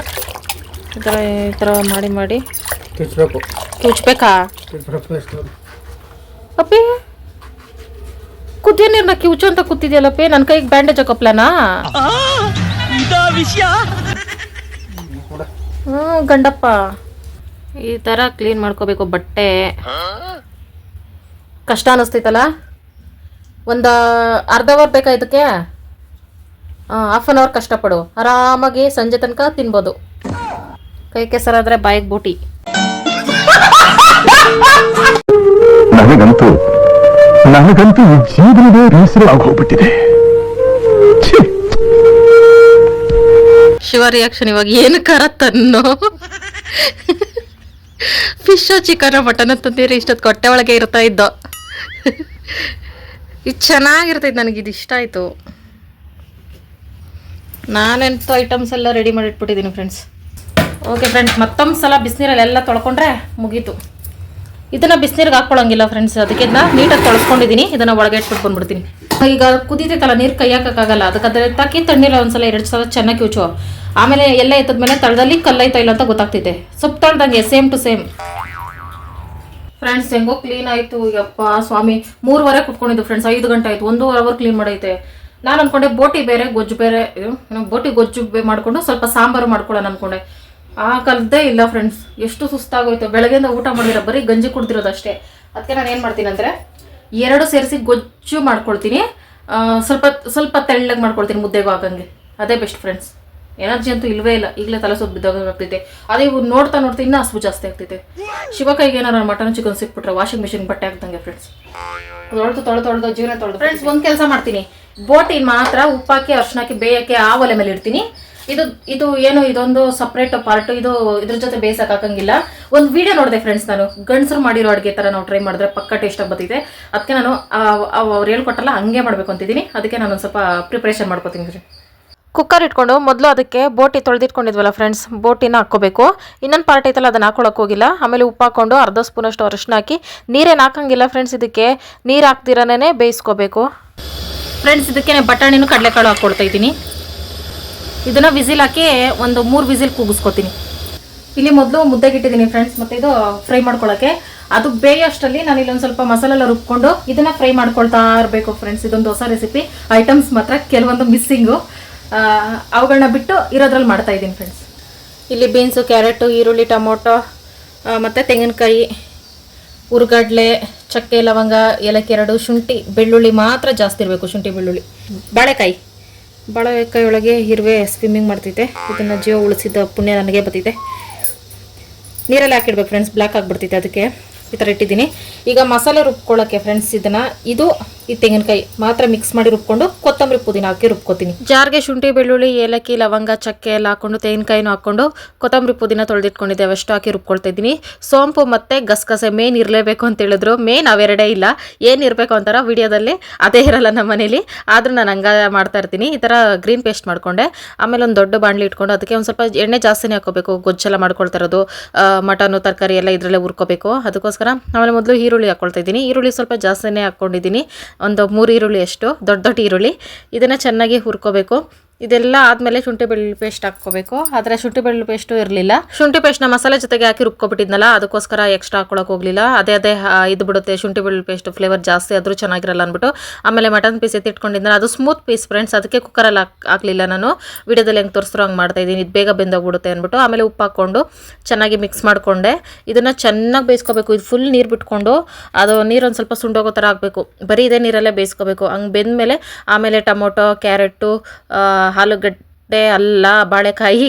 Speaker 1: ಈ ಥರ ಈ ಥರ ಮಾಡಿ ಮಾಡಿ.
Speaker 2: ಕಿಚ್ಬೇಕು ಎಷ್ಟು
Speaker 1: ಅಪ್ಪಿ ಕುದಿಯ ನೀರನ್ನ ಕಿವುಚು ಅಂತ ಕೂತಿದ್ಯಲ್ಲಪ್ಪಿ ನನ್ನ ಕೈಗೆ ಬ್ಯಾಂಡೇಜ್ ಹಾಕೋಪ್ಲಾನಾ
Speaker 2: ವಿಷಯ?
Speaker 1: ಹ್ಞೂ ಗಂಡಪ್ಪ. ಈ ಥರ ಕ್ಲೀನ್ ಮಾಡ್ಕೋಬೇಕು ಬಟ್ಟೆ. ಕಷ್ಟ ಅನ್ನಿಸ್ತೈತಲ್ಲ ಒಂದು ಅರ್ಧ ಅವರ್ ಬೇಕಾ ಇದಕ್ಕೆ? ಹಾಫ್ ಅನ್ ಅವರ್ ಕಷ್ಟಪಡು. ಆರಾಮಾಗಿ ಸಂಜೆ ತನಕ ತಿನ್ಬೋದು. ಕೈ ಕೆಸರಾದ್ರೆ ಬಾಯಿಗೆ ಬೂಟಿ.
Speaker 8: ನನಗಂತೂ ನನಗಂತೂ ಈ ಜೀವನವೇ ಬೇಸರ ಆಗೋಗ್ಬಿಟ್ಟಿದೆ ಛೀ!
Speaker 1: ಶಿವ ರಿಯಾಕ್ಷನ್ ಇವಾಗ ಏನು ಕರ ತನ್ನೋ ಫಿಶ್ ಚಿಕನ್ ಮಟನ್ ತಂದಿರಿ ಇಷ್ಟೊತ್ತು ಕೊಟ್ಟೆ ಒಳಗೆ ಇರ್ತಾ ಇದ್ದೋ. ಇದು ಚೆನ್ನಾಗಿರ್ತೈತೆ ನನಗೆ ಇದು ಇಷ್ಟ ಆಯಿತು. ನಾನೆಂತೂ ಐಟಮ್ಸ್ ಎಲ್ಲ ರೆಡಿ ಮಾಡಿಟ್ಬಿಟ್ಟಿದ್ದೀನಿ ಫ್ರೆಂಡ್ಸ್ ಓಕೆ ಫ್ರೆಂಡ್ಸ್ ಮತ್ತೊಂದು ಸಲ ಬಿಸಿನೀರಲ್ಲಿ ಎಲ್ಲ ತೊಳ್ಕೊಂಡ್ರೆ ಮುಗೀತು. ಇದನ್ನು ಬಿಸಿನೀರಿಗೆ ಹಾಕ್ಕೊಳ್ಳೋಂಗಿಲ್ಲ ಫ್ರೆಂಡ್ಸ್ ಅದಕ್ಕೆ ಇದನ್ನ ನೀಟಾಗಿ ತೊಳ್ಸ್ಕೊಂಡಿದ್ದೀನಿ ಇದನ್ನು ಒಳಗೆ ಇಟ್ಬಿಟ್ಟು ಬಂದ್ಬಿಡ್ತೀನಿ. ಈಗ ಕುದೀತೈತಲ್ಲ ನೀರು ಕೈ ಹಾಕೋಕ್ಕಾಗಲ್ಲ ಅದಕ್ಕೆ ತಾಕಿ ತಣ್ಣೀರ ಒಂದ್ಸಲ, ಎರಡು ಸಲ ಚೆನ್ನಾಗಿ ಉಚ್ಚು ಆಮೇಲೆ ಎಲ್ಲ ಎತ್ತದ್ಮೇಲೆ ತಳದಲ್ಲಿ ಕಲ್ಲೈತೋ ಇಲ್ಲ ಅಂತ ಗೊತ್ತಾಗ್ತೈತೆ. ಸೊಪ್ಪು ತಳ್ದಂಗೆ ಸೇಮ್ ಟು ಸೇಮ್ ಫ್ರೆಂಡ್ಸ್ ಹೆಂಗೋ ಕ್ಲೀನ್ ಆಯಿತು. ಯಪ್ಪ ಸ್ವಾಮಿ, ಮೂರುವರೆ ಕುತ್ಕೊಂಡಿದ್ದು ಫ್ರೆಂಡ್ಸ್ ಐದು ಗಂಟೆ ಆಯಿತು, ಒಂದೂವರೆ ಅವರ್ ಕ್ಲೀನ್ ಮಾಡೈತೆ. ನಾನು ಅಂದ್ಕೊಂಡೆ ಬೋಟಿ ಬೇರೆ, ಗೊಜ್ಜು ಬೇರೆ, ಇದು ಬೋಟಿ ಗೊಜ್ಜು ಮಾಡ್ಕೊಂಡು ಸ್ವಲ್ಪ ಸಾಂಬಾರು ಮಾಡ್ಕೊಳ್ಳೋಣ ಅಂದ್ಕೊಂಡೆ ಆ ಕಲ್ದೇ ಇಲ್ಲ ಫ್ರೆಂಡ್ಸ್ ಎಷ್ಟು ಸುಸ್ತಾಗೋಯ್ತು. ಬೆಳಗ್ಗೆಯಿಂದ ಊಟ ಮಾಡಿರೋ ಬರೀ ಗಂಜಿ ಕುಡ್ದಿರೋದು ಅಷ್ಟೇ ಅದಕ್ಕೆ ನಾನು ಏನು ಮಾಡ್ತೀನಿ ಅಂದರೆ, ಎರಡು ಸೇರಿಸಿ ಗೊಜ್ಜು ಮಾಡ್ಕೊಳ್ತೀನಿ. ಸ್ವಲ್ಪ ಸ್ವಲ್ಪ ತೆಳ್ಳಗೆ ಮಾಡ್ಕೊಳ್ತೀನಿ ಮುದ್ದೆಗೂ ಆಗಂಗೆ ಅದೇ ಬೆಸ್ಟ್ ಫ್ರೆಂಡ್ಸ್ ಎನರ್ಜಿ ಅಂತೂ ಇಲ್ವೇ ಇಲ್ಲ. ಈಗಲೇ ತಲೆ ಸುತ್ತ ಬಿದ್ದಾಗ ಆಗ್ತೈತೆ? ಅದೇ ಇವ್ರು ನೋಡ್ತಾ ನೋಡ್ತಾ ಇನ್ನೂ ಹಸು ಜಾಸ್ತಿ ಆಗ್ತೈತೆ. ಶಿವಕೈಗೆ ಏನಾರ ಮಟನ್ ಚಿಕನ್ ಸಿಕ್ಬಿಟ್ರೆ ವಾಷಿಂಗ್ ಮಿಷಿನ್ ಬಟ್ಟೆ ಹಾಕ್ದಂಗೆ ಫ್ರೆಂಡ್ಸ್ ತೊಳೆದು ತೊಳೆದು ತೊಳೆದು, ಜೀವನ ತೊಳೆದು. ಫ್ರೆಂಡ್ಸ್ ಒಂದು ಕೆಲಸ ಮಾಡ್ತೀನಿ. ಬೋಟಿನ ಮಾತ್ರ ಉಪ್ಪಾಕಿ ಹಾಕಿ ಬೇಯಕ್ಕೆ ಆ ಒಲೆ ಮೇಲೆ ಇಡ್ತೀನಿ ಇದು ಇದು ಏನು, ಇದೊಂದು ಸಪ್ರೇಟ್ ಪಾರ್ಟ್ ಇದು ಇದ್ರ ಜೊತೆ ಬೇಯಿಸಕ್ ಹಾಕಂಗಿಲ್ಲ. ಒಂದು ವಿಡಿಯೋ ನೋಡಿದೆ ಫ್ರೆಂಡ್ಸ್ ನಾನು. ಗಂಡಸರು ಮಾಡಿರೋ ಅಡುಗೆ ಥರ ನಾವು ಟ್ರೈ ಮಾಡಿದ್ರೆ ಪಕ್ಕ ಟೇಸ್ಟ್ ಆಗಿ ಬರ್ತಿದೆ ಅದಕ್ಕೆ ನಾನು ಅವ್ರು ಹೇಳ್ಕೊಟ್ಟಲ್ಲ ಹಂಗೆ ಮಾಡಬೇಕು ಅಂತಿದ್ದೀನಿ. ಅದಕ್ಕೆ ನಾನು ಸ್ವಲ್ಪ ಪ್ರಿಪ್ರೇಷನ್ ಮಾಡ್ಕೊತೀನಿ ಕುಕ್ಕರ್ ಇಟ್ಕೊಂಡು ಮೊದಲು ಅದಕ್ಕೆ ಬೋಟಿ ತೊಳೆದಿಟ್ಕೊಂಡಿದ್ವಲ್ಲ ಫ್ರೆಂಡ್ಸ್ ಬೋಟಿನ ಹಾಕ್ಕೋಬೇಕು. ಇನ್ನೊಂದು ಪಾರ್ಟ್ ಐತಲ್ಲ, ಅದನ್ನು ಹಾಕೊಳಕ್ಕೆ ಹೋಗಿಲ್ಲ. ಆಮೇಲೆ ಉಪ್ಪು ಹಾಕ್ಕೊಂಡು ಅರ್ಧ ಸ್ಪೂನಷ್ಟು ಅರಿಶಿನ ಹಾಕಿ, ನೀರೇನು ಹಾಕಂಗಿಲ್ಲ ಫ್ರೆಂಡ್ಸ್ ಇದಕ್ಕೆ ನೀರು ಹಾಕ್ದಿರನೇ ಬೇಯಿಸ್ಕೋಬೇಕು. ಫ್ರೆಂಡ್ಸ್ ಇದಕ್ಕೆ ಬಟಾಣಿನೂ ಕಡಲೆಕಾಳು ಹಾಕ್ಕೊಳ್ತಾ ಇದ್ದೀನಿ. ಇದನ್ನು ವಿಸಿಲ್ ಹಾಕಿ ಒಂದು ಮೂರು ವಿಸಿಲ್ ಕೂಗಿಸ್ಕೊತೀನಿ. ಇಲ್ಲಿ ಮೊದಲು ಮುದ್ದೆಗೆ ಇಟ್ಟಿದ್ದೀನಿ ಫ್ರೆಂಡ್ಸ್ ಮತ್ತು ಇದು ಫ್ರೈ ಮಾಡ್ಕೊಳ್ಳೋಕ್ಕೆ ಅದು ಬೇಯೋಷ್ಟರಲ್ಲಿ ನಾನು ಇಲ್ಲೊಂದು ಸ್ವಲ್ಪ ಮಸಾಲೆ ಎಲ್ಲ ರುಬ್ಕೊಂಡು ಇದನ್ನು ಫ್ರೈ ಮಾಡ್ಕೊಳ್ತಾ ಇರಬೇಕು ಫ್ರೆಂಡ್ಸ್ ಇದೊಂದು ಹೊಸ ರೆಸಿಪಿ ಐಟಮ್ಸ್ ಮಾತ್ರ, ಕೆಲವೊಂದು ಮಿಸ್ಸಿಂಗು ಅವುಗಳನ್ನ ಬಿಟ್ಟು ಇರೋದ್ರಲ್ಲಿ ಮಾಡ್ತಾ ಇದ್ದೀನಿ ಫ್ರೆಂಡ್ಸ್ ಇಲ್ಲಿ ಬೀನ್ಸು ಕ್ಯಾರೆಟು ಈರುಳ್ಳಿ, ಟೊಮೊಟೊ ಮತ್ತು ತೆಂಗಿನಕಾಯಿ, ಉರ್ಗಡ್ಲೆ, ಚಕ್ಕೆ, ಲವಂಗ, ಏಲಕ್ಕಿ ಎರಡು, ಶುಂಠಿ, ಬೆಳ್ಳುಳ್ಳಿ ಮಾತ್ರ ಜಾಸ್ತಿ ಇರಬೇಕು, ಶುಂಠಿ, ಬೆಳ್ಳುಳ್ಳಿ. ಬಾಳೆಕಾಯಿ. ಬಾಳೆಕಾಯಿ ಒಳಗೆ ಇರುವೆ ಸ್ವಿಮ್ಮಿಂಗ್ ಮಾಡ್ತೈತೆ ಇದನ್ನು ಜೀವ ಉಳಿಸಿದ ಪುಣ್ಯ ನನಗೆ ಬರ್ತೈತೆ ನೀರಲ್ಲಿ ಹಾಕಿಡ್ಬೇಕು ಫ್ರೆಂಡ್ಸ್ ಬ್ಲ್ಯಾಕ್ ಆಗಿಬಿಡ್ತೈತೆ ಅದಕ್ಕೆ. ಈ ಥರ ಇಟ್ಟಿದ್ದೀನಿ. ಈಗ ಮಸಾಲೆ ರುಬ್ಕೊಳ್ಳೋಕ್ಕೆ ಫ್ರೆಂಡ್ಸ್ ಇದನ್ನು, ಇದು ಈ ತೆಂಗಿನಕಾಯಿ ಮಾತ್ರ ಮಿಕ್ಸ್ ಮಾಡಿ ರುಬ್ಕೊಂಡು ಕೊತ್ತಂಬರಿ ಪುದೀನ ಹಾಕಿ ರುಬ್ಕೋತೀನಿ. ಜಾರ್ಗೆ ಶುಂಠಿ, ಬೆಳ್ಳುಳ್ಳಿ, ಏಲಕ್ಕಿ, ಲವಂಗ, ಚಕ್ಕೆ ಎಲ್ಲ ಹಾಕೊಂಡು ತೆಂಗಿನಕಾಯಿನೂ ಹಾಕೊಂಡು ಕೊತ್ತಂಬರಿ ಪುದೀನ ತೊಳೆದಿಟ್ಕೊಂಡಿದ್ದೆ. ಅಷ್ಟು ಹಾಕಿ ರುಬ್ಕೊಳ್ತಾ ಇದ್ದೀನಿ. ಸೋಂಪು ಮತ್ತು ಗಸಗಸೆ ಮೇನ್ ಇರಲೇಬೇಕು ಅಂತ ಹೇಳಿದ್ರು. ಮೇನ್ ಅವೆರಡೇ ಇಲ್ಲ. ಏನು ಇರಬೇಕು ಅಂತಾರ ವಿಡಿಯೋದಲ್ಲಿ ಅದೇ ಇರಲ್ಲ ನಮ್ಮ ಮನೇಲಿ. ಆದರೂ ನಾನು ಹಂಗ ಮಾಡ್ತಾ ಇರ್ತೀನಿ. ಈ ಥರ ಗ್ರೀನ್ ಪೇಸ್ಟ್ ಮಾಡ್ಕೊಂಡೆ. ಆಮೇಲೆ ಒಂದು ದೊಡ್ಡ ಬಾಣಲಿ ಇಟ್ಕೊಂಡು ಅದಕ್ಕೆ ಒಂದು ಸ್ವಲ್ಪ ಎಣ್ಣೆ ಜಾಸ್ತಿನೇ ಹಾಕೋಬೇಕು ಗೊಜ್ಜೆಲ್ಲ ಮಾಡ್ಕೊಳ್ತಾ ಇರೋದು ಮಟನು, ತರಕಾರಿ ಎಲ್ಲ ಇದರಲ್ಲೇ ಹುರ್ಕೋಬೇಕು. ಅದಕ್ಕೋಸ್ಕರ ಆಮೇಲೆ ಮೊದಲು ಈರುಳ್ಳಿ ಹಾಕ್ಕೊಳ್ತಾ ಇದ್ದೀನಿ. ಈರುಳ್ಳಿ ಸ್ವಲ್ಪ ಜಾಸ್ತಿನೇ ಹಾಕ್ಕೊಂಡಿದ್ದೀನಿ ಒಂದು ಮೂರು ಈರುಳ್ಳಿ ಅಷ್ಟು ದೊಡ್ಡ ದೊಡ್ಡ ಈರುಳ್ಳಿ. ಇದನ್ನು ಚೆನ್ನಾಗಿ ಹುರ್ಕೋಬೇಕು. ಇದೆಲ್ಲ ಆದಮೇಲೆ ಶುಂಠಿ ಬೆಳ್ಳುಳ್ಳಿ ಪೇಸ್ಟ್ ಹಾಕ್ಕೋಬೇಕು. ಆದರೆ ಶುಂಠಿ ಬೆಳ್ಳುಳ್ಳಿ ಪೇಸ್ಟು ಇರಲಿಲ್ಲ. ಶುಂಠಿ ಪೇಸ್ಟ್ನ ಮಸಾಲೆ ಜೊತೆಗೆ ಹಾಕಿ ರುಬ್ಕೊಬಿಟ್ಟಿದ್ನಲ್ಲ, ಅದಕ್ಕೋಸ್ಕರ ಎಕ್ಸ್ಟ್ರಾ ಹಾಕೊಳಕ್ಕೆ ಹೋಗಲಿಲ್ಲ. ಅದೇ ಅದೇ ಇದು ಬಿಡುತ್ತೆ ಶುಂಠಿ ಬೆಳ್ಳುಳ್ಳಿ ಪೇಸ್ಟ್ ಫ್ಲೇವರ್ ಜಾಸ್ತಿ ಆದರೂ ಚೆನ್ನಾಗಿರಲ್ಲ ಅಂದ್ಬಿಟ್ಟು. ಆಮೇಲೆ ಮಟನ್ ಪೀಸ್ ಎತ್ತಿಟ್ಕೊಂಡಿದ್ನಲ್ಲ ಅದು ಸ್ಮೂತ್ ಪೀಸ್ ಫ್ರೆಂಡ್ಸ್ ಅದಕ್ಕೆ ಕುಕ್ಕರಲ್ಲಿ ಹಾಕಲಿಲ್ಲ ನಾನು. ವಿಡಿಯೋದಲ್ಲಿ ಹೆಂಗೆ ತೋರಿಸ್ರೋ ಹಂಗೆ ಮಾಡ್ತಾ ಇದ್ದೀನಿ. ಇದು ಬೇಗ ಬೆಂದೋಗ್ಬಿಡುತ್ತೆ ಅಂದ್ಬಿಟ್ಟು. ಆಮೇಲೆ ಉಪ್ಪು ಹಾಕ್ಕೊಂಡು ಚೆನ್ನಾಗಿ ಮಿಕ್ಸ್ ಮಾಡಿಕೊಂಡೆ. ಇದನ್ನು ಚೆನ್ನಾಗಿ ಬೇಯಿಸ್ಕೋಬೇಕು. ಇದು ಫುಲ್ ನೀರು ಬಿಟ್ಕೊಂಡು, ಅದು ನೀರು ಒಂದು ಸ್ವಲ್ಪ ಸುಂಡೋಗೋ ಥರ ಆಗಬೇಕು. ಬರೀ ಇದೇ ನೀರಲ್ಲೇ ಬೇಯಿಸ್ಕೋಬೇಕು. ಹಂಗೆ ಬೆಂದಮೇಲೆ ಆಮೇಲೆ ಟೊಮೊಟೊ ಕ್ಯಾರೆಟು ಆಲೂಗಡ್ಡೆ ಅಲ್ಲ, ಬಾಳೆಕಾಯಿ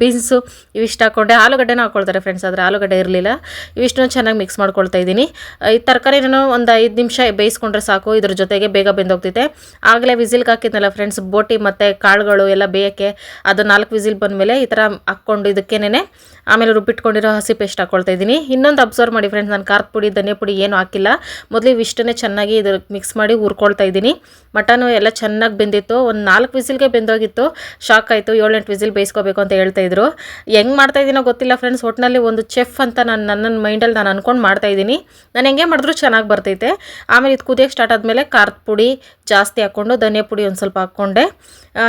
Speaker 1: ಬೀನ್ಸು ಇವಿಷ್ಟು ಹಾಕ್ಕೊಂಡೆ ಆಲೂಗಡ್ಡೆನ ಹಾಕ್ಕೊಳ್ತಾರೆ ಫ್ರೆಂಡ್ಸ್ ಆದರೆ ಆಲೂಗಡ್ಡೆ ಇರಲಿಲ್ಲ. ಇವಿಷ್ಟನ್ನು ಚೆನ್ನಾಗಿ ಮಿಕ್ಸ್ ಮಾಡ್ಕೊಳ್ತಾ ಇದ್ದೀನಿ. ಈ ತರಕಾರಿ ನಾನು ಒಂದು ಐದು ನಿಮಿಷ ಬೇಯಿಸ್ಕೊಂಡ್ರೆ ಸಾಕು. ಇದ್ರ ಜೊತೆಗೆ ಬೇಗ ಬೆಂದೋಗ್ತೈತೆ ಆಗಲೇ ವಿಸಿಲ್ಗೆ ಹಾಕಿದ್ನಲ್ಲ ಫ್ರೆಂಡ್ಸ್ ಬೋಟಿ ಮತ್ತು ಕಾಳುಗಳು ಎಲ್ಲ ಬೇಯಕ್ಕೆ, ಅದು ನಾಲ್ಕು ವಿಸಿಲ್ ಬಂದಮೇಲೆ ಈ ಥರ ಹಾಕ್ಕೊಂಡು ಇದಕ್ಕೇನೆ ಆಮೇಲೆ ರುಬ್ಬಿಟ್ಕೊಂಡಿರೋ ಹಸಿ ಪೇಸ್ಟ್ ಹಾಕ್ಕೊಳ್ತಾ ಇದ್ದೀನಿ. ಇನ್ನೊಂದು ಅಬ್ಸರ್ವ್ ಮಾಡಿ ಫ್ರೆಂಡ್ಸ್ ನಾನು ಖಾರದ ಪುಡಿ, ಧನಿಯಾ ಪುಡಿ ಏನು ಹಾಕಿಲ್ಲ. ಮೊದಲು ಇವಿಷ್ಟನ್ನೇ ಚೆನ್ನಾಗಿ ಇದು ಮಿಕ್ಸ್ ಮಾಡಿ ಹುರ್ಕೊಳ್ತಾ ಇದ್ದೀನಿ. ಮಟನು ಎಲ್ಲ ಚೆನ್ನಾಗಿ ಬೆಂದಿತ್ತು. ಒಂದು ನಾಲ್ಕು ವಿಸಿಲ್ಗೆ ಬೆಂದೋಗಿತ್ತು. ಶಾಕ್ ಆಯಿತು ಏಳೆಂಟು ವಿಸಿಲ್ ಬೇಯಿಸ್ಕೋಬೇಕು ಅಂತ ಹೇಳ್ತಾ ಇದ್ರು. ಹೆಂಗೆ ಮಾಡ್ತಾ ಇದ್ದೀನೋ ಗೊತ್ತಿಲ್ಲ ಫ್ರೆಂಡ್ಸ್ ಒಟ್ಟಿನಲ್ಲಿ ಒಂದು ಚೆಫ್ ಅಂತ ನಾನು ನನ್ನ ಮೈಂಡಲ್ಲಿ ನಾನು ಅಂದ್ಕೊಂಡು ಮಾಡ್ತಾ ಇದ್ದೀನಿ ನಾನು ಹೆಂಗೆ ಮಾಡಿದ್ರು ಚೆನ್ನಾಗಿ ಬರ್ತೈತೆ. ಆಮೇಲೆ ಇದು ಕುದಿಯೋಕ್ಕೆ ಸ್ಟಾರ್ಟ್ ಆದಮೇಲೆ ಖಾರದ ಪುಡಿ ಜಾಸ್ತಿ ಹಾಕ್ಕೊಂಡು, ಧನಿಯ ಪುಡಿ ಒಂದು ಸ್ವಲ್ಪ ಹಾಕ್ಕೊಂಡೆ.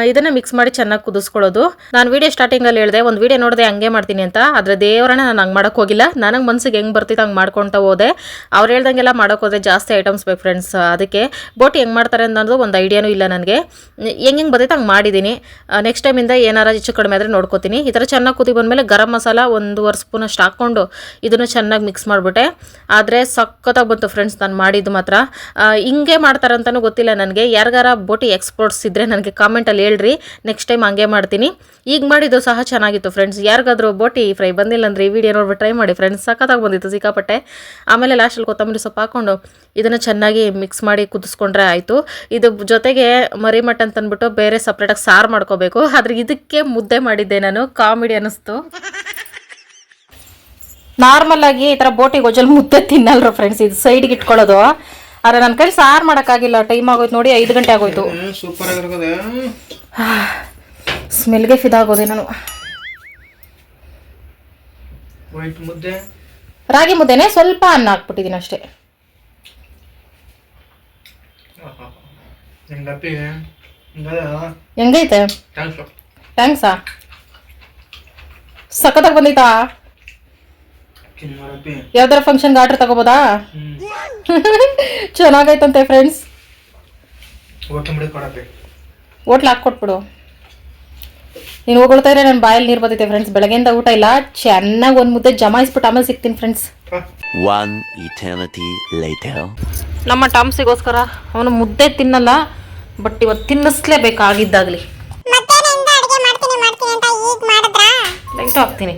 Speaker 1: ಇದನ್ನು ಮಿಕ್ಸ್ ಮಾಡಿ ಚೆನ್ನಾಗಿ ಕುದಿಸ್ಕೊಳ್ಳೋದು. ನಾನು ವೀಡಿಯೋ ಸ್ಟಾರ್ಟಿಂಗಲ್ಲಿ ಹೇಳಿದೆ, ಒಂದು ವೀಡಿಯೋ ನೋಡಿದೆ ಹಂಗೆ ಮಾಡ್ತೀನಿ ಅಂತ, ಆದರೆ ದೇವರನ್ನ ನಾನು ಹಂಗೆ ಮಾಡೋಕ್ಕೆ ಹೋಗಿಲ್ಲ. ನನಗೆ ಮನ್ಸಿಗೆ ಹೆಂಗೆ ಬರ್ತಿತ್ತು ಹಂಗೆ ಮಾಡ್ಕೊತ ಹೋದೆ. ಅವ್ರು ಹೇಳ್ದಂಗೆಲ್ಲ ಹೋದ್ರೆ ಜಾಸ್ತಿ ಐಟಮ್ಸ್ ಬೇಕು ಫ್ರೆಂಡ್ಸ್ ಅದಕ್ಕೆ ಬಟ್ ಹೆಂಗೆ ಮಾಡ್ತಾರೆ ಅನ್ನೋದು ಒಂದು ಐಡಿಯಾನೂ ಇಲ್ಲ ನನಗೆ. ಹೆಂಗೆ ಹೆಂಗೆ ಬರ್ತೈತೆ ಹಂಗೆ ಮಾಡಿದ್ದೀನಿ ನೆಕ್ಸ್ಟ್ ಟೈಮಿಂದ ಏನಾರ ಹೆಚ್ಚು ಕಡಿಮೆ ಆದರೆ ನೋಡ್ಕೋತೀನಿ. ಈ ಥರ ಚೆನ್ನಾಗಿ ಕುದಿ ಬಂದಮೇಲೆ ಗರಂ ಮಸಾಲ ಒಂದೂವರೆ ಸ್ಪೂನ್ ಅಷ್ಟು ಹಾಕ್ಕೊಂಡು ಇದನ್ನು ಚೆನ್ನಾಗಿ ಮಿಕ್ಸ್ ಮಾಡಿಬಿಟ್ಟೆ. ಆದರೆ ಸಖತ್ತಾಗಿ ಬಂತು ಫ್ರೆಂಡ್ಸ್ ನಾನು ಮಾಡಿದ್ದು ಮಾತ್ರ. ಹಿಂಗೆ ಮಾಡ್ತಾರಂತಲೂ ಗೊತ್ತಿಲ್ಲ ನನಗೆ. ಯಾರಿಗಾರ ಬೋಟಿ ಎಕ್ಸ್ಪರ್ಟ್ಸ್ ಇದ್ದರೆ ನನಗೆ ಕಾಮೆಂಟಲ್ಲಿ ಹೇಳ್ರಿ. ನೆಕ್ಸ್ಟ್ ಟೈಮ್ ಹಂಗೆ ಮಾಡ್ತೀನಿ. ಈಗ ಮಾಡಿದ್ದು ಸಹ ಚೆನ್ನಾಗಿತ್ತು ಫ್ರೆಂಡ್ಸ್ ಯಾರಿಗಾದರೂ ಬೋಟಿ ಫ್ರೈ ಬಂದಿಲ್ಲ ಅಂದರೆ ಈ ವಿಡಿಯೋ ನೋಡ್ಬಿಟ್ಟು ಟ್ರೈ ಮಾಡಿ ಫ್ರೆಂಡ್ಸ್ ಸಖತ್ತಾಗಿ ಬಂದಿತ್ತು ಸಿಕ್ಕಾಪಟ್ಟೆ. ಆಮೇಲೆ ಲಾಸ್ಟಲ್ಲಿ ಕೊತ್ತಂಬರಿ ಸೊಪ್ಪು ಹಾಕ್ಕೊಂಡು ಇದನ್ನು ಚೆನ್ನಾಗಿ ಮಿಕ್ಸ್ ಮಾಡಿ ಕುದಿಸ್ಕೊಂಡ್ರೆ ಆಯಿತು. ಇದು ಜೊತೆಗೆ ಮರಿ ಮಟನ್ ತಂದ್ಬಿಟ್ಟು ಬೇರೆ ಸಪ್ರೇಟಾಗಿ ಸಾರು ಮಾಡ್ಕೋಬೇಕು. ಆದ್ರೆ ಇದಕ್ಕೆ ಮುದ್ದೆ ಮಾಡಿದ್ದೆ ನಾನು ಕಾಮಿಡಿ ಅನಿಸ್ತು ನಾರ್ಮಲ್ ಆಗಿ ಈ ತರ ಬೋಟಿ ಗೊಜ್ಜಲ್ಲಿ ಮುದ್ದೆ ತಿನ್ನಲ್ರು ಫ್ರೆಂಡ್ಸ್ ಇದು ಸೈಡ್ಗೆ ಇಟ್ಕೊಳ್ಳೋದು. ಆದ್ರೆ ನನ್ನ ಕೈಲಿ ಸಾರು ಮಾಡೋಕ್ಕಾಗಿಲ್ಲ ಟೈಮ್ ಆಗೋಯ್ತು ನೋಡಿ ಐದು ಗಂಟೆ ಆಗೋಯ್ತು.
Speaker 2: ಸೂಪರ್
Speaker 1: ಸ್ಮೆಲ್ಗೆ ಫಿದಾಗೋದೆ ನಾನು. ರಾಗಿ ಮುದ್ದೆನೆ ಸ್ವಲ್ಪ ಅನ್ನ ಹಾಕ್ಬಿಟ್ಟಿದ್ದೀನಿ ಅಷ್ಟೇ. ಹೆಂಗೈತೆ?
Speaker 2: ಥ್ಯಾಂಕ್ಸ್
Speaker 1: ಸಖತ್ತಾಗಿ ಬಂದೈತಾ? ಯಾವ್ದಾರ ಫಂಕ್ಷನ್ಗೆ ಆರ್ಡರ್ ತಗೋಬೋದಾ? ಚೆನ್ನಾಗೈತಂತೆ ಫ್ರೆಂಡ್ಸ್ ಹೋಟ್ಲ್ ಹಾಕ್ಕೊಟ್ಬಿಡು ನೀನು ಹೋಗ್ತಾ ಇದ್ರೆ ನನ್ನ ಬಾಯಲ್ಲಿ ನೀರು ಬರ್ತೈತೆ ಫ್ರೆಂಡ್ಸ್ ಬೆಳಗ್ಗೆಯಿಂದ ಊಟ ಇಲ್ಲ. ಚೆನ್ನಾಗಿ ಒಂದು ಮುದ್ದೆ ಜಮಾಯಿಸ್ಬಿಟ್ಟು ಆಮೇಲೆ ಸಿಗ್ತೀನಿ ಫ್ರೆಂಡ್ಸ್
Speaker 4: One eternity later.
Speaker 1: ನಮ್ಮ ಟಾಮ್ಸಿಗೋಸ್ಕರ ಅವನು ಮುದ್ದೆ ತಿನ್ನಲ್ಲ. ಬಟ್ ಇವತ್ತು ತಿನ್ನಿಸ್ಲೇಬೇಕಾಗಿದ್ದಾಗಲಿ. ಲೈಟ್ ಹಾಕ್ತೀನಿ.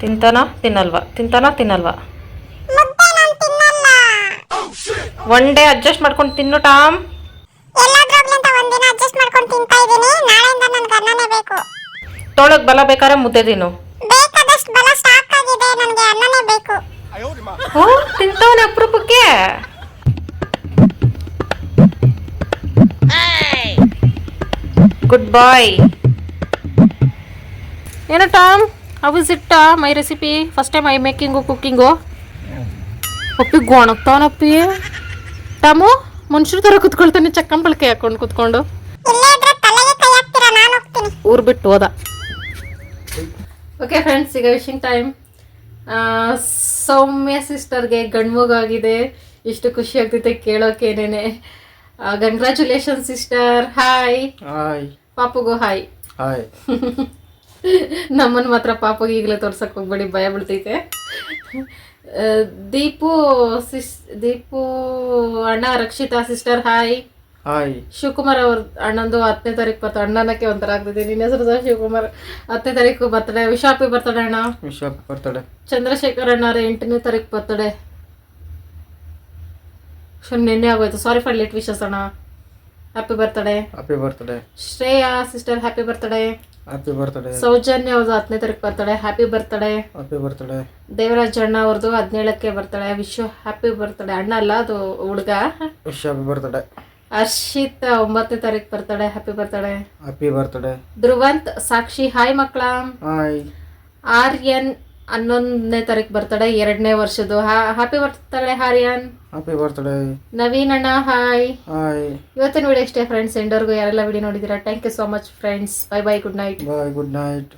Speaker 1: ತಿಂತಾನ ತಿನ್ನಲ್ವಾ? ತಿಂತಾನ ತಿನ್ನಲ್ವಾ?
Speaker 3: ಮುದ್ದೆ ನಾನು ತಿನ್ನಲ್ಲ.
Speaker 1: ಒನ್ ಡೇ ಅಡ್ಜಸ್ಟ್ ಮಾಡ್ಕೊಂಡು ತಿನ್ನು ಟಾಮ್. ತೊಳಗ್ ಬಲ ಬೇಕಾದ್ರೆ ಮುದ್ದೆ ತಿನ್ನು
Speaker 3: ಬೇಕಾದಷ್ಟು ಬಲ ಸ್ಟಾಕ್ ಆಗಿದೆ ನನಗೆ ಅನ್ನನೇ ಬೇಕು
Speaker 1: ಹ್ಞೂ ತಿಂತವನೆ ಅಪರೂಪಕ್ಕೆ ಗುಡ್ ಬಾಯ್ ಏನು Tom how is it my recipe first time I making cooking ಒಪ್ಪಿ ಗೊಣಗ್ತಾವನಪ್ಪಿ ಟಾಮು ಮನುಷ್ಯರ ಥರ ಕುತ್ಕೊಳ್ತಾನೆ ಚಕ್ಕನ್ ಬಳಕೆ ಹಾಕೊಂಡು ಕುತ್ಕೊಂಡು.
Speaker 3: ಇಲ್ಲೇ ಇದ್ರೆ ತಲೆಗೆ ಕೈ ಹಾಕ್ತೀರಾ ನಾನು ಹೋಗ್ತೀನಿ
Speaker 1: ಊರು ಬಿಟ್ಟು ಹೋದ. ಓಕೆ ಫ್ರೆಂಡ್ಸ್ ಈಗ ವಿಶಿಂಗ್ ಟೈಮ್ ಸೌಮ್ಯ ಸಿಸ್ಟರ್ಗೆ ಗಂಡ್ಮಗಾಗಿದೆ ಎಷ್ಟು ಖುಷಿ ಆಗ್ತೈತೆ ಕೇಳೋಕೇನೇನೆ ಕಂಗ್ರ್ಯಾಚುಲೇಷನ್ ಸಿಸ್ಟರ್ ಹಾಯ್
Speaker 2: ಹಾಯ್
Speaker 1: ಪಾಪುಗೂ ಹಾಯ್
Speaker 2: ಹಾಯ್
Speaker 1: ನಮ್ಮನ್ನು ಮಾತ್ರ ಪಾಪಗೆ ಈಗಲೇ ತೋರ್ಸಕ್ ಹೋಗ್ಬೇಡಿ ಭಯ ಬಿಡ್ತೈತೆ ದೀಪು ಸಿಸ್ ದೀಪು ಅಣ್ಣ ರಕ್ಷಿತಾ ಸಿಸ್ಟರ್ ಹಾಯ್ ಶಿವಕುಮಾರ್ ಅವ್ರ ಅಣ್ಣಂದು ಹತ್ತನೇ ತಾರೀಕು ಬರ್ತ ಅಣ್ಣನಕ್ಕೆ ಒಂಥರ ಆಗ್ತದೆ. ನಿನ್ನ ಹೆಸರು ಶಿವಕುಮಾರ್. ಹತ್ತನೇ ತಾರೀಕು ಬರ್ತಡೆ. ವಿಶಾಪಿ ಬರ್ತಡೆ ಅಣ್ಣ.
Speaker 2: ವಿಶ್ವ ಬರ್ತಡೆ
Speaker 1: ಚಂದ್ರಶೇಖರ್ ಅಣ್ಣರ ಎಂಟನೇ ತಾರೀಕು ಬರ್ತಡೆ. ಸೊ ನಿನ್ನೆ ಆಗೋಯ್ತು. ಸಾರಿ ಫಾರ್ ಲೇಟ್ ವಿಶಸ್ ಅಣ್ಣ. Happy birthday
Speaker 2: happy birthday
Speaker 1: Shreya sister happy birthday
Speaker 2: happy birthday
Speaker 1: Soujanya ಅವ್ರದ್ದು ಹತ್ತನೇ ತಾರೀಕು birthday. Happy birthday
Speaker 2: happy birthday
Speaker 1: Devaraj ಅಣ್ಣ ಅವ್ರದ್ದು ಹದಿನೇಳಕ್ಕೆ ಬರ್ತಡೆ. ವಿಶ್ವ ಹ್ಯಾಪಿ ಬರ್ತಡೆ ಅಣ್ಣ ಅಲ್ಲ ಅದು ಹುಡುಗ.
Speaker 2: ವಿಶ್ವ ಹ್ಯಾಪಿ ಬರ್ತಡೆ
Speaker 1: ಹರ್ಷಿತ್ ಒಂಬತ್ತನೇ ತಾರೀಕು birthday happy birthday
Speaker 2: happy birthday
Speaker 1: Dhruvanth Sakshi hi ಮಕ್ಕಳ.
Speaker 2: ಹಾಯ್
Speaker 1: ಆರ್ಯನ್ ಹನ್ನೊಂದನೇ ತಾರೀಕು ಬರ್ತಾಳೆ ಎರಡನೇ ವರ್ಷದ್ದು. ಹ್ಯಾಪಿ ಬರ್ತಾಳೆ ಆರ್ಯನ್.
Speaker 2: ಹ್ಯಾಪಿ ಬರ್ತಡೆ
Speaker 1: ನವೀನ್ ಅಣ್ಣ ಹಾಯ್
Speaker 2: ಹಾಯ್
Speaker 1: ಇವತ್ತಿನ ವಿಡಿಯೋ ಇಷ್ಟೇ ಫ್ರೆಂಡ್ಸ್ ಎಂಡೋರ್ಗೂ ಯಾರೆಲ್ಲ ವಿಡಿಯೋ ನೋಡಿದ್ದೀರಾ thank you so much friends bye bye good night
Speaker 2: bye good night